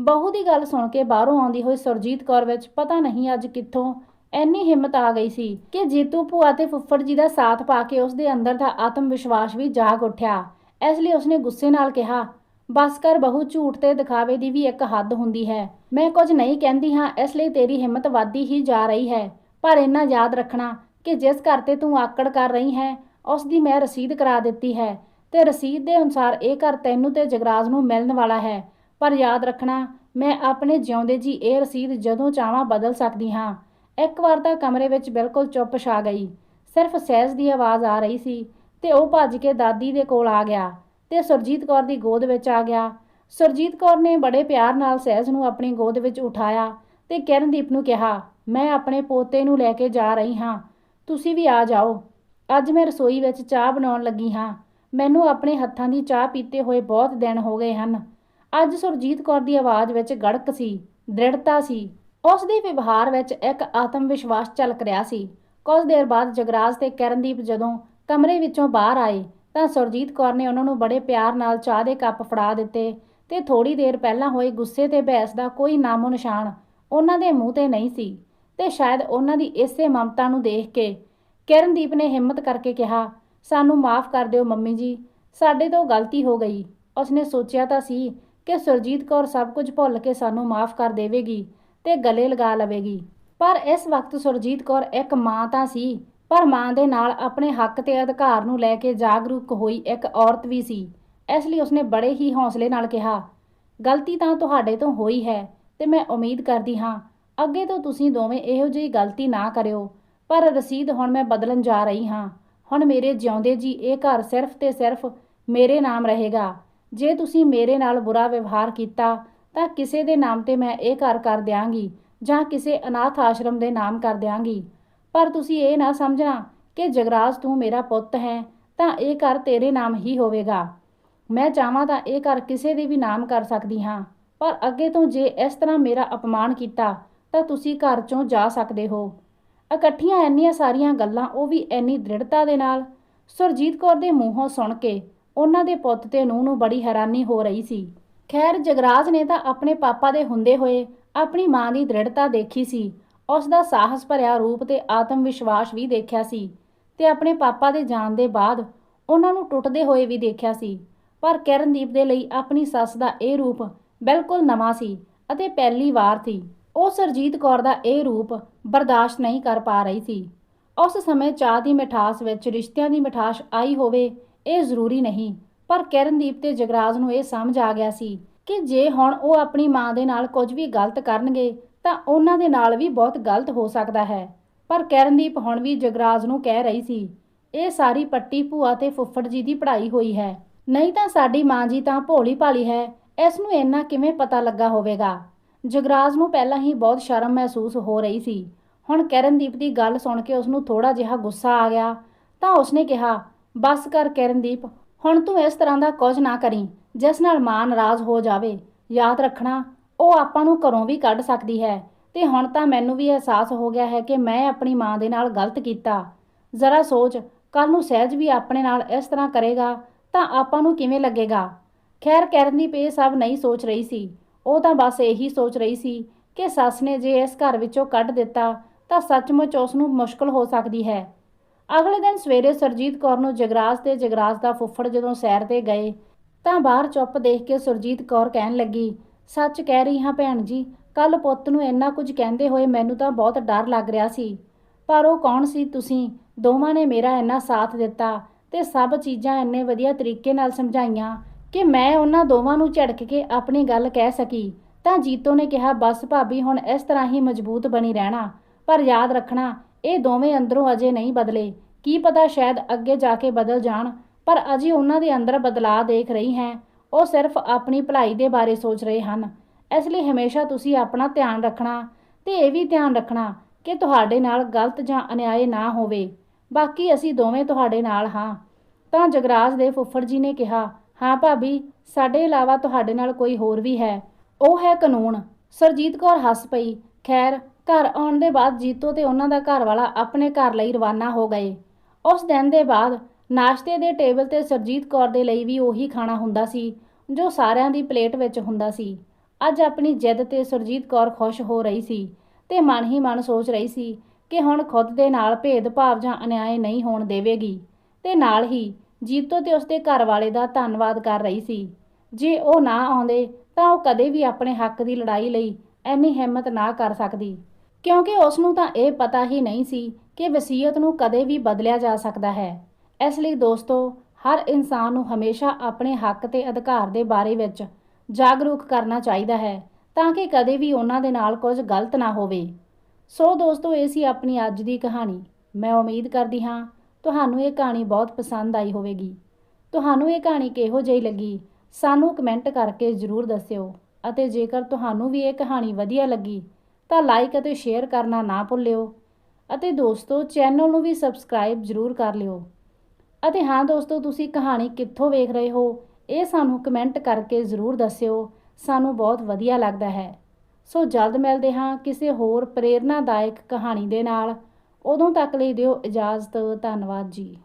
ਬਹੂ ਦੀ ਗੱਲ ਸੁਣ ਕੇ ਬਾਹਰੋਂ ਆਉਂਦੀ ਹੋਈ ਸੁਰਜੀਤ ਕੌਰ ਵਿੱਚ ਪਤਾ ਨਹੀਂ ਅੱਜ ਕਿੱਥੋਂ ਐਨੀ ਹਿੰਮਤ ਆ ਗਈ ਸੀ ਕਿ ਜੀਤੂ ਭੂਆ ਤੇ ਫੁੱਫੜ ਜੀ ਦਾ ਸਾਥ ਪਾ ਕੇ ਉਸ ਦੇ ਅੰਦਰ ਦਾ ਆਤਮ ਵਿਸ਼ਵਾਸ ਵੀ ਜਾਗ ਉੱਠਿਆ। ਇਸ ਲਈ ਉਸਨੇ ਗੁੱਸੇ ਨਾਲ ਕਿਹਾ, ਬਸ ਕਰ ਬਹੂ, ਝੂਠ ਤੇ ਦਿਖਾਵੇ ਦੀ ਵੀ ਇੱਕ ਹੱਦ ਹੁੰਦੀ ਹੈ। ਮੈਂ ਕੁਝ ਨਹੀਂ ਕਹਿੰਦੀ ਹਾਂ, ਇਸ ਲਈ ਤੇਰੀ ਹਿੰਮਤ ਵੱਧਦੀ ਹੀ ਜਾ ਰਹੀ ਹੈ। ਪਰ ਇੰਨਾ ਯਾਦ ਰੱਖਣਾ ਕਿ ਜਿਸ ਘਰ ਤੇ ਤੂੰ ਆਕੜ ਕਰ ਰਹੀ ਹੈ ਉਸ ਦੀ ਮੈਂ ਰਸੀਦ ਕਰਾ ਦਿੱਤੀ ਹੈ ਤੇ ਰਸੀਦ ਦੇ ਅਨੁਸਾਰ ਇਹ ਘਰ ਤੈਨੂੰ ਤੇ ਜਗਰਾਜ ਨੂੰ ਮਿਲਣ ਵਾਲਾ ਹੈ। ਪਰ ਯਾਦ ਰੱਖਣਾ, ਮੈਂ ਆਪਣੇ ਜਿਉਂਦੇ ਜੀ ਇਹ ਰਸੀਦ ਜਦੋਂ ਚਾਹਾਂ ਬਦਲ ਸਕਦੀ ਹਾਂ। ਇੱਕ ਵਾਰ ਤਾਂ ਕਮਰੇ ਵਿੱਚ ਬਿਲਕੁਲ ਚੁੱਪ ਛਾ ਗਈ। ਸਿਰਫ ਸਹਿਜ ਦੀ ਆਵਾਜ਼ ਆ ਰਹੀ ਸੀ ਤੇ ਉਹ ਭੱਜ ਕੇ ਦਾਦੀ ਦੇ ਕੋਲ ਆ ਗਿਆ ਤੇ ਸੁਰਜੀਤ ਕੌਰ ਦੀ ਗੋਦ ਵਿੱਚ ਆ ਗਿਆ। ਸੁਰਜੀਤ ਕੌਰ ਨੇ ਬੜੇ ਪਿਆਰ ਨਾਲ ਸਹਿਜ ਨੂੰ ਆਪਣੀ ਗੋਦ ਵਿੱਚ ਉਠਾਇਆ ਤੇ ਕਿਰਨਦੀਪ ਨੂੰ ਕਿਹਾ, ਮੈਂ ਆਪਣੇ ਪੋਤੇ ਨੂੰ ਲੈ ਕੇ ਜਾ ਰਹੀ ਹਾਂ। ਤੁਸੀਂ ਵੀ ਆ ਜਾਓ। ਅੱਜ ਮੈਂ ਰਸੋਈ ਵਿੱਚ ਚਾਹ ਬਣਾਉਣ ਲੱਗੀ ਹਾਂ। ਮੈਨੂੰ ਆਪਣੇ ਹੱਥਾਂ ਦੀ ਚਾਹ ਪੀਤੇ ਹੋਏ ਬਹੁਤ ਦਿਨ ਹੋ ਗਏ ਹਨ। ਅੱਜ ਸੁਰਜੀਤ ਕੌਰ ਦੀ ਆਵਾਜ਼ ਵਿੱਚ ਗੜਕ ਸੀ, ਦ੍ਰਿੜਤਾ ਸੀ। ਉਸ ਦੇ ਵਿਵਹਾਰ ਵਿੱਚ ਇੱਕ ਆਤਮ ਵਿਸ਼ਵਾਸ ਝਲਕ ਰਿਹਾ ਸੀ। ਕੁਝ ਦੇਰ ਬਾਅਦ ਜਗਰਾਜ ਤੇ ਕਿਰਨਦੀਪ ਜਦੋਂ ਕਮਰੇ ਵਿੱਚੋਂ ਬਾਹਰ ਆਏ, ਤਾਂ ਸੁਰਜੀਤ ਕੌਰ ਨੇ ਉਹਨਾਂ ਨੂੰ ਬੜੇ ਪਿਆਰ ਨਾਲ ਚਾਹ ਦੇ ਕੱਪ ਫੜਾ ਦਿੱਤੇ ਤੇ ਥੋੜੀ ਦੇਰ ਪਹਿਲਾਂ ਹੋਏ ਗੁੱਸੇ ਤੇ ਬਹਿਸ ਦਾ ਕੋਈ ਨਾਮੋ ਨਿਸ਼ਾਨ ਉਹਨਾਂ ਦੇ ਮੂੰਹ ਤੇ ਨਹੀਂ ਸੀ ਤੇ ਸ਼ਾਇਦ ਉਹਨਾਂ ਦੀ ਇਸੇ ਮਮਤਾ ਨੂੰ ਦੇਖ ਕੇ ਕਿਰਨਦੀਪ ਨੇ ਹਿੰਮਤ ਕਰਕੇ ਕਿਹਾ, ਸਾਨੂੰ ਮਾਫ ਕਰ ਦਿਓ ਮੰਮੀ ਜੀ, ਸਾਡੇ ਤੋਂ ਗਲਤੀ ਹੋ ਗਈ। ਉਸਨੇ ਸੋਚਿਆ ਤਾਂ ਸੀ ਕਿ ਸੁਰਜੀਤ ਕੌਰ ਸਭ ਕੁਝ ਭੁੱਲ ਕੇ ਸਾਨੂੰ ਮਾਫ ਕਰ ਦੇਵੇਗੀ ਤੇ ਗਲੇ ਲਗਾ ਲਵੇਗੀ। ਪਰ ਇਸ ਵਕਤ ਸੁਰਜੀਤ ਕੌਰ ਇੱਕ ਮਾਂ ਤਾਂ ਸੀ, ਪਰ ਮਾਂ ਦੇ ਨਾਲ ਆਪਣੇ ਹੱਕ ਤੇ ਅਧਿਕਾਰ ਨੂੰ ਲੈ ਕੇ ਜਾਗਰੂਕ ਹੋਈ ਇੱਕ ਔਰਤ ਵੀ ਸੀ। ਇਸ ਲਈ ਉਸਨੇ ਬੜੇ ਹੀ ਹੌਸਲੇ ਨਾਲ ਕਿਹਾ, ਗਲਤੀ ਤਾਂ ਤੁਹਾਡੇ ਤੋਂ ਹੋਈ ਹੈ ਤੇ ਮੈਂ ਉਮੀਦ ਕਰਦੀ ਹਾਂ, ਅੱਗੇ ਤੋਂ ਤੁਸੀਂ ਦੋਵੇਂ ਇਹੋ ਜਿਹੀ ਗਲਤੀ ਨਾ ਕਰਿਓ। ਪਰ ਰਸੀਦ ਹੁਣ ਮੈਂ ਬਦਲਣ ਜਾ ਰਹੀ ਹਾਂ। ਹੁਣ ਮੇਰੇ ਜਿਉਂਦੇ ਜੀ ਇਹ ਘਰ ਸਿਰਫ ਤੇ ਸਿਰਫ ਮੇਰੇ ਨਾਮ ਰਹੇਗਾ। ਜੇ ਤੁਸੀਂ ਮੇਰੇ ਨਾਲ ਬੁਰਾ ਵਿਵਹਾਰ ਕੀਤਾ, ਤਾਂ ਕਿਸੇ ਦੇ ਨਾਮ ਤੇ ਮੈਂ ਇਹ ਘਰ ਕਰ ਦਿਆਂਗੀ, ਜਾਂ ਕਿਸੇ ਅਨਾਥ ਆਸ਼ਰਮ ਦੇ ਨਾਮ ਕਰ ਦਿਆਂਗੀ। ਪਰ ਤੁਸੀਂ ਇਹ ਨਾ ਸਮਝਣਾ ਕਿ ਜਗਰਾਜ ਤੂੰ ਮੇਰਾ ਪੁੱਤ ਹੈ, ਤਾਂ ਇਹ ਘਰ ਤੇਰੇ ਨਾਮ ਹੀ ਹੋਵੇਗਾ। ਮੈਂ ਚਾਹਾਂ ਤਾਂ ਇਹ ਘਰ ਕਿਸੇ ਦੇ ਵੀ ਨਾਮ ਕਰ ਸਕਦੀ ਹਾਂ, ਪਰ ਅੱਗੇ ਤੋਂ ਜੇ ਇਸ ਤਰ੍ਹਾਂ ਮੇਰਾ ਅਪਮਾਨ ਕੀਤਾ, ਤਾਂ ਤੁਸੀਂ ਘਰ ਚੋਂ ਜਾ ਸਕਦੇ ਹੋ। ਇਕੱਠੀਆਂ ਇੰਨੀਆਂ ਸਾਰੀਆਂ ਗੱਲਾਂ, ਉਹ ਵੀ ਇੰਨੀ ਦ੍ਰਿੜਤਾ ਦੇ ਨਾਲ। ਸੁਰਜੀਤ ਕੌਰ ਦੇ ਮੂੰਹੋਂ ਸੁਣ ਕੇ ਉਹਨਾਂ ਦੇ ਪੁੱਤ ਤੇ ਨੂੰਹ ਨੂੰ ਬੜੀ ਹੈਰਾਨੀ ਹੋ ਰਹੀ ਸੀ। ਖੈਰ, ਜਗਰਾਜ ਨੇ ਤਾਂ ਆਪਣੇ ਪਾਪਾ ਦੇ ਹੁੰਦੇ ਹੋਏ ਆਪਣੀ ਮਾਂ ਦੀ ਦ੍ਰਿੜਤਾ ਦੇਖੀ ਸੀ। ਉਸ ਦਾ ਸਾਹਸ ਭਰਿਆ ਰੂਪ ਤੇ ਆਤਮ ਵਿਸ਼ਵਾਸ ਵੀ ਦੇਖਿਆ ਸੀ ਤੇ ਆਪਣੇ ਪਾਪਾ ਦੇ ਜਾਣ ਦੇ ਬਾਅਦ ਉਹਨਾਂ ਨੂੰ ਟੁੱਟਦੇ ਹੋਏ ਵੀ ਦੇਖਿਆ ਸੀ। ਪਰ ਕਿਰਨਦੀਪ ਦੇ ਲਈ ਆਪਣੀ ਸੱਸ ਦਾ ਇਹ ਰੂਪ ਬਿਲਕੁਲ ਨਵਾਂ ਸੀ ਅਤੇ ਪਹਿਲੀ ਵਾਰ ਸੀ। ਉਹ ਸਰਜੀਤ ਕੌਰ ਦਾ ਇਹ ਰੂਪ ਬਰਦਾਸ਼ਤ ਨਹੀਂ ਕਰ ਪਾ ਰਹੀ ਸੀ। ਉਸ ਸਮੇਂ ਚਾਹ ਦੀ ਮਿਠਾਸ ਵਿੱਚ ਰਿਸ਼ਤਿਆਂ ਦੀ ਮਿਠਾਸ ਆਈ ਹੋਵੇ ਇਹ ਜ਼ਰੂਰੀ ਨਹੀਂ। ਪਰ ਕਿਰਨਦੀਪ ਤੇ ਜਗਰਾਜ ਨੂੰ ਇਹ ਸਮਝ ਆ ਗਿਆ ਸੀ ਕਿ ਜੇ ਹੁਣ ਉਹ ਆਪਣੀ ਮਾਂ ਦੇ ਨਾਲ ਕੁਝ ਵੀ ਗਲਤ ਕਰਨਗੇ, ਤਾਂ ਉਹਨਾਂ ਦੇ ਨਾਲ ਵੀ ਬਹੁਤ ਗਲਤ ਹੋ ਸਕਦਾ ਹੈ। ਪਰ ਕਿਰਨਦੀਪ ਹੁਣ ਵੀ ਜਗਰਾਜ ਨੂੰ ਕਹਿ ਰਹੀ ਸੀ, ਇਹ ਸਾਰੀ ਪੱਟੀ ਭੂਆ ਤੇ ਫੁੱਫੜ ਜੀ ਦੀ ਪੜ੍ਹਾਈ ਹੋਈ ਹੈ। ਨਹੀਂ ਤਾਂ ਸਾਡੀ ਮਾਂ ਜੀ ਤਾਂ ਭੋਲੀ ਭਾਲੀ ਹੈ, ਇਸ ਨੂੰ ਇੰਨਾ ਕਿਵੇਂ ਪਤਾ ਲੱਗਾ ਹੋਵੇਗਾ? ਜਗਰਾਜ ਨੂੰ ਪਹਿਲਾਂ ਹੀ ਬਹੁਤ ਸ਼ਰਮ ਮਹਿਸੂਸ ਹੋ ਰਹੀ ਸੀ। ਹੁਣ ਕਿਰਨਦੀਪ ਦੀ ਗੱਲ ਸੁਣ ਕੇ ਉਸ ਨੂੰ ਥੋੜਾ ਜਿਹਾ ਗੁੱਸਾ ਆ ਗਿਆ, ਤਾਂ ਉਸਨੇ ਕਿਹਾ ਬਸ ਕਰ ਕਿਰਨਦੀਪ, ਹੁਣ ਤੂੰ ਇਸ ਤਰ੍ਹਾਂ ਦਾ ਕੁਝ ਨਾ ਕਰੀ, ਜਿਸ ਨਾਲ ਮਾਂ ਨਾਰਾਜ਼ ਹੋ ਜਾਵੇ। ਯਾਦ ਰੱਖਣਾ, ਉਹ ਆਪਾਂ ਨੂੰ ਘਰੋਂ ਵੀ ਕੱਢ ਸਕਦੀ ਹੈ। ਤੇ ਹੁਣ ਤਾਂ ਮੈਨੂੰ ਵੀ ਅਹਿਸਾਸ ਹੋ ਗਿਆ ਹੈ ਕਿ ਮੈਂ ਆਪਣੀ ਮਾਂ ਦੇ ਨਾਲ ਗਲਤ ਕੀਤਾ। ਜ਼ਰਾ ਸੋਚ ਕੱਲ ਨੂੰ ਸਹਿਜ ਵੀ ਆਪਣੇ ਨਾਲ ਇਸ ਤਰ੍ਹਾਂ ਕਰੇਗਾ, ਤਾਂ ਆਪਾਂ ਨੂੰ ਕਿਵੇਂ ਲੱਗੇਗਾ? ਖੈਰ, ਕਿਰਨਦੀਪ ਇਹ ਸਭ ਨਹੀਂ ਸੋਚ ਰਹੀ ਸੀ। ਉਹ ਤਾਂ ਬਸ ਇਹੀ ਸੋਚ ਰਹੀ ਸੀ ਕਿ ਸੱਸ ਨੇ ਜੇ ਇਸ ਘਰ ਵਿੱਚੋਂ ਕੱਢ ਦਿੱਤਾ, ਤਾਂ ਸੱਚਮੁੱਚ ਉਸ ਨੂੰ ਮੁਸ਼ਕਲ ਹੋ ਸਕਦੀ ਹੈ। ਅਗਲੇ ਦਿਨ ਸਵੇਰੇ ਸਰਜੀਤ ਕੌਰ ਨੂੰ ਜਗਰਾਜ ਤੇ ਜਗਰਾਜ ਦਾ ਫੁੱਫੜ ਜਦੋਂ ਸੈਰ ਤੇ ਗਏ, ਤਾਂ ਬਾਹਰ ਚੁੱਪ ਦੇਖ ਕੇ ਸੁਰਜੀਤ ਕੌਰ ਕਹਿਣ ਲੱਗੀ, ਸੱਚ ਕਹਿ ਰਹੀ ਹਾਂ ਭੈਣ ਜੀ ਕੱਲ ਪੁੱਤ ਨੂੰ ਇੰਨਾ ਕੁਝ ਕਹਿੰਦੇ ਹੋਏ ਮੈਨੂੰ ਤਾਂ ਬਹੁਤ ਡਰ ਲੱਗ ਰਿਹਾ ਸੀ। ਪਰ ਉਹ ਕੌਣ ਸੀ ਤੁਸੀਂ? ਦੋਵਾਂ ਨੇ ਮੇਰਾ ਇੰਨਾ ਸਾਥ ਦਿੱਤਾ ਤੇ ਸਭ ਚੀਜ਼ਾਂ ਇੰਨੇ ਵਧੀਆ ਤਰੀਕੇ ਨਾਲ ਸਮਝਾਈਆਂ ਕਿ ਮੈਂ ਉਹਨਾਂ ਦੋਵਾਂ ਨੂੰ ਝੜਕ ਕੇ ਆਪਣੀ ਗੱਲ ਕਹਿ ਸਕੀ। ਤਾਂ ਜੀਤੋ ਨੇ ਕਿਹਾ, ਬਸ ਭਾਬੀ, ਹੁਣ ਇਸ ਤਰ੍ਹਾਂ ਹੀ ਮਜ਼ਬੂਤ ਬਣੀ ਰਹਿਣਾ, ਪਰ ਯਾਦ ਰੱਖਣਾ ਇਹ ਦੋਵੇਂ ਅੰਦਰੋਂ ਅਜੇ ਨਹੀਂ ਬਦਲੇ। ਕੀ ਪਤਾ ਸ਼ਾਇਦ ਅੱਗੇ ਜਾ ਕੇ ਬਦਲ ਜਾਣ, ਪਰ ਅਜੇ ਉਹਨਾਂ ਦੇ ਅੰਦਰ ਬਦਲਾਅ ਦੇਖ ਰਹੀ ਹੈ। ਉਹ ਸਿਰਫ ਆਪਣੀ ਭਲਾਈ ਦੇ ਬਾਰੇ ਸੋਚ ਰਹੇ ਹਨ। ਇਸ ਲਈ ਹਮੇਸ਼ਾ ਤੁਸੀਂ ਆਪਣਾ ਧਿਆਨ ਰੱਖਣਾ ਤੇ ਇਹ ਵੀ ਧਿਆਨ ਰੱਖਣਾ ਕਿ ਤੁਹਾਡੇ ਨਾਲ ਗਲਤ ਜਾਂ ਅਨਿਆਏ ਨਾ ਹੋਵੇ। ਬਾਕੀ ਅਸੀਂ ਦੋਵੇਂ ਤੁਹਾਡੇ ਨਾਲ ਹਾਂ। ਤਾਂ ਜਗਰਾਜ ਦੇ ਫੁੱਫੜ ਜੀ ਨੇ ਕਿਹਾ, ਹਾਂ ਭਾਬੀ, ਸਾਡੇ ਇਲਾਵਾ ਤੁਹਾਡੇ ਨਾਲ ਕੋਈ ਹੋਰ ਵੀ ਹੈ। ਉਹ ਹੈ ਕਾਨੂੰਨ। ਸਰਜੀਤ ਕੌਰ ਹੱਸ ਪਈ। ਖੈਰ ਘਰ ਆਉਣ ਦੇ ਬਾਅਦ ਜੀਤੋ ਤੇ ਉਹਨਾਂ ਦਾ ਘਰ ਵਾਲਾ ਆਪਣੇ ਘਰ ਲਈ ਰਵਾਨਾ ਹੋ ਗਏ। ਉਸ ਦਿਨ ਦੇ ਬਾਅਦ ਨਾਸ਼ਤੇ ਦੇ ਟੇਬਲ ਤੇ ਸਰਜੀਤ ਕੌਰ ਦੇ ਲਈ ਵੀ ਉਹੀ ਖਾਣਾ ਹੁੰਦਾ ਸੀ, ਜੋ ਸਾਰਿਆਂ ਦੀ ਪਲੇਟ ਵਿੱਚ ਹੁੰਦਾ ਸੀ। ਅੱਜ ਆਪਣੀ ਜਿੱਦ ਤੇ ਸਰਜੀਤ ਕੌਰ ਖੁਸ਼ ਹੋ ਰਹੀ ਸੀ ਤੇ ਮਨ ਹੀ ਮਨ ਸੋਚ ਰਹੀ ਸੀ ਕਿ ਹੁਣ ਖੁਦ ਦੇ ਨਾਲ ਭੇਦਭਾਵ ਜਾਂ ਅਨਿਆਏ ਨਹੀਂ ਹੋਣ ਦੇਵੇਗੀ ਤੇ ਨਾਲ ਹੀ ਜੀਤੋ ਤੇ ਉਸਦੇ ਘਰ ਵਾਲੇ ਦਾ ਧੰਨਵਾਦ ਕਰ ਰਹੀ ਸੀ। ਜੇ ਉਹ ਨਾ ਆਉਂਦੇ ਤਾਂ ਉਹ ਕਦੇ ਵੀ ਆਪਣੇ ਹੱਕ ਦੀ ਲੜਾਈ ਲਈ ਐਨੀ ਹਿੰਮਤ ਨਾ ਕਰ ਸਕਦੀ। ਕਿਉਂਕਿ ਉਸ ਨੂੰ ਤਾਂ ਇਹ ਪਤਾ ਹੀ ਨਹੀਂ ਸੀ ਕਿ ਵਸੀਅਤ ਨੂੰ ਕਦੇ ਵੀ ਬਦਲਿਆ ਜਾ ਸਕਦਾ ਹੈ। ਇਸ ਲਈ ਦੋਸਤੋ, ਹਰ ਇਨਸਾਨ ਨੂੰ ਹਮੇਸ਼ਾ ਆਪਣੇ ਹੱਕ ਤੇ ਅਧਿਕਾਰ ਦੇ ਬਾਰੇ ਵਿੱਚ ਜਾਗਰੂਕ ਕਰਨਾ ਚਾਹੀਦਾ ਹੈ ਤਾਂ ਕਿ ਕਦੇ ਵੀ ਉਹਨਾਂ ਦੇ ਨਾਲ ਕੁਝ ਗਲਤ ਨਾ ਹੋਵੇ। ਸੋ ਦੋਸਤੋ, ਇਹ ਸੀ ਆਪਣੀ ਅੱਜ ਦੀ ਕਹਾਣੀ। ਮੈਂ ਉਮੀਦ ਕਰਦੀ ਹਾਂ ਤੁਹਾਨੂੰ ਇਹ ਕਹਾਣੀ ਬਹੁਤ ਪਸੰਦ ਆਈ ਹੋਵੇਗੀ। ਤੁਹਾਨੂੰ ਇਹ ਕਹਾਣੀ ਕਿਹੋ ਜਿਹੀ ਲੱਗੀ, ਸਾਨੂੰ ਕਮੈਂਟ ਕਰਕੇ ਜ਼ਰੂਰ ਦੱਸਿਓ ਅਤੇ ਜੇਕਰ ਤੁਹਾਨੂੰ ਵੀ ਇਹ ਕਹਾਣੀ ਵਧੀਆ ਲੱਗੀ ਤਾਂ ਲਾਈਕ ਅਤੇ ਸ਼ੇਅਰ ਕਰਨਾ ਨਾ ਭੁੱਲਿਓ ਅਤੇ ਦੋਸਤੋ ਚੈਨਲ ਨੂੰ ਵੀ ਸਬਸਕ੍ਰਾਈਬ ਜ਼ਰੂਰ ਕਰ ਲਿਓ। ਅਤੇ ਹਾਂ ਦੋਸਤੋ, ਤੁਸੀਂ ਕਹਾਣੀ ਕਿੱਥੋਂ ਵੇਖ ਰਹੇ ਹੋ, ਇਹ ਸਾਨੂੰ ਕਮੈਂਟ ਕਰਕੇ ਜ਼ਰੂਰ ਦੱਸਿਓ। ਸਾਨੂੰ ਬਹੁਤ ਵਧੀਆ ਲੱਗਦਾ ਹੈ। ਸੋ ਜਲਦ ਮਿਲਦੇ ਹਾਂ ਕਿਸੇ ਹੋਰ ਪ੍ਰੇਰਨਾਦਾਇਕ ਕਹਾਣੀ ਦੇ ਨਾਲ। ਉਦੋਂ ਤੱਕ ਲਈ ਦਿਓ ਇਜਾਜ਼ਤ। ਧੰਨਵਾਦ ਜੀ।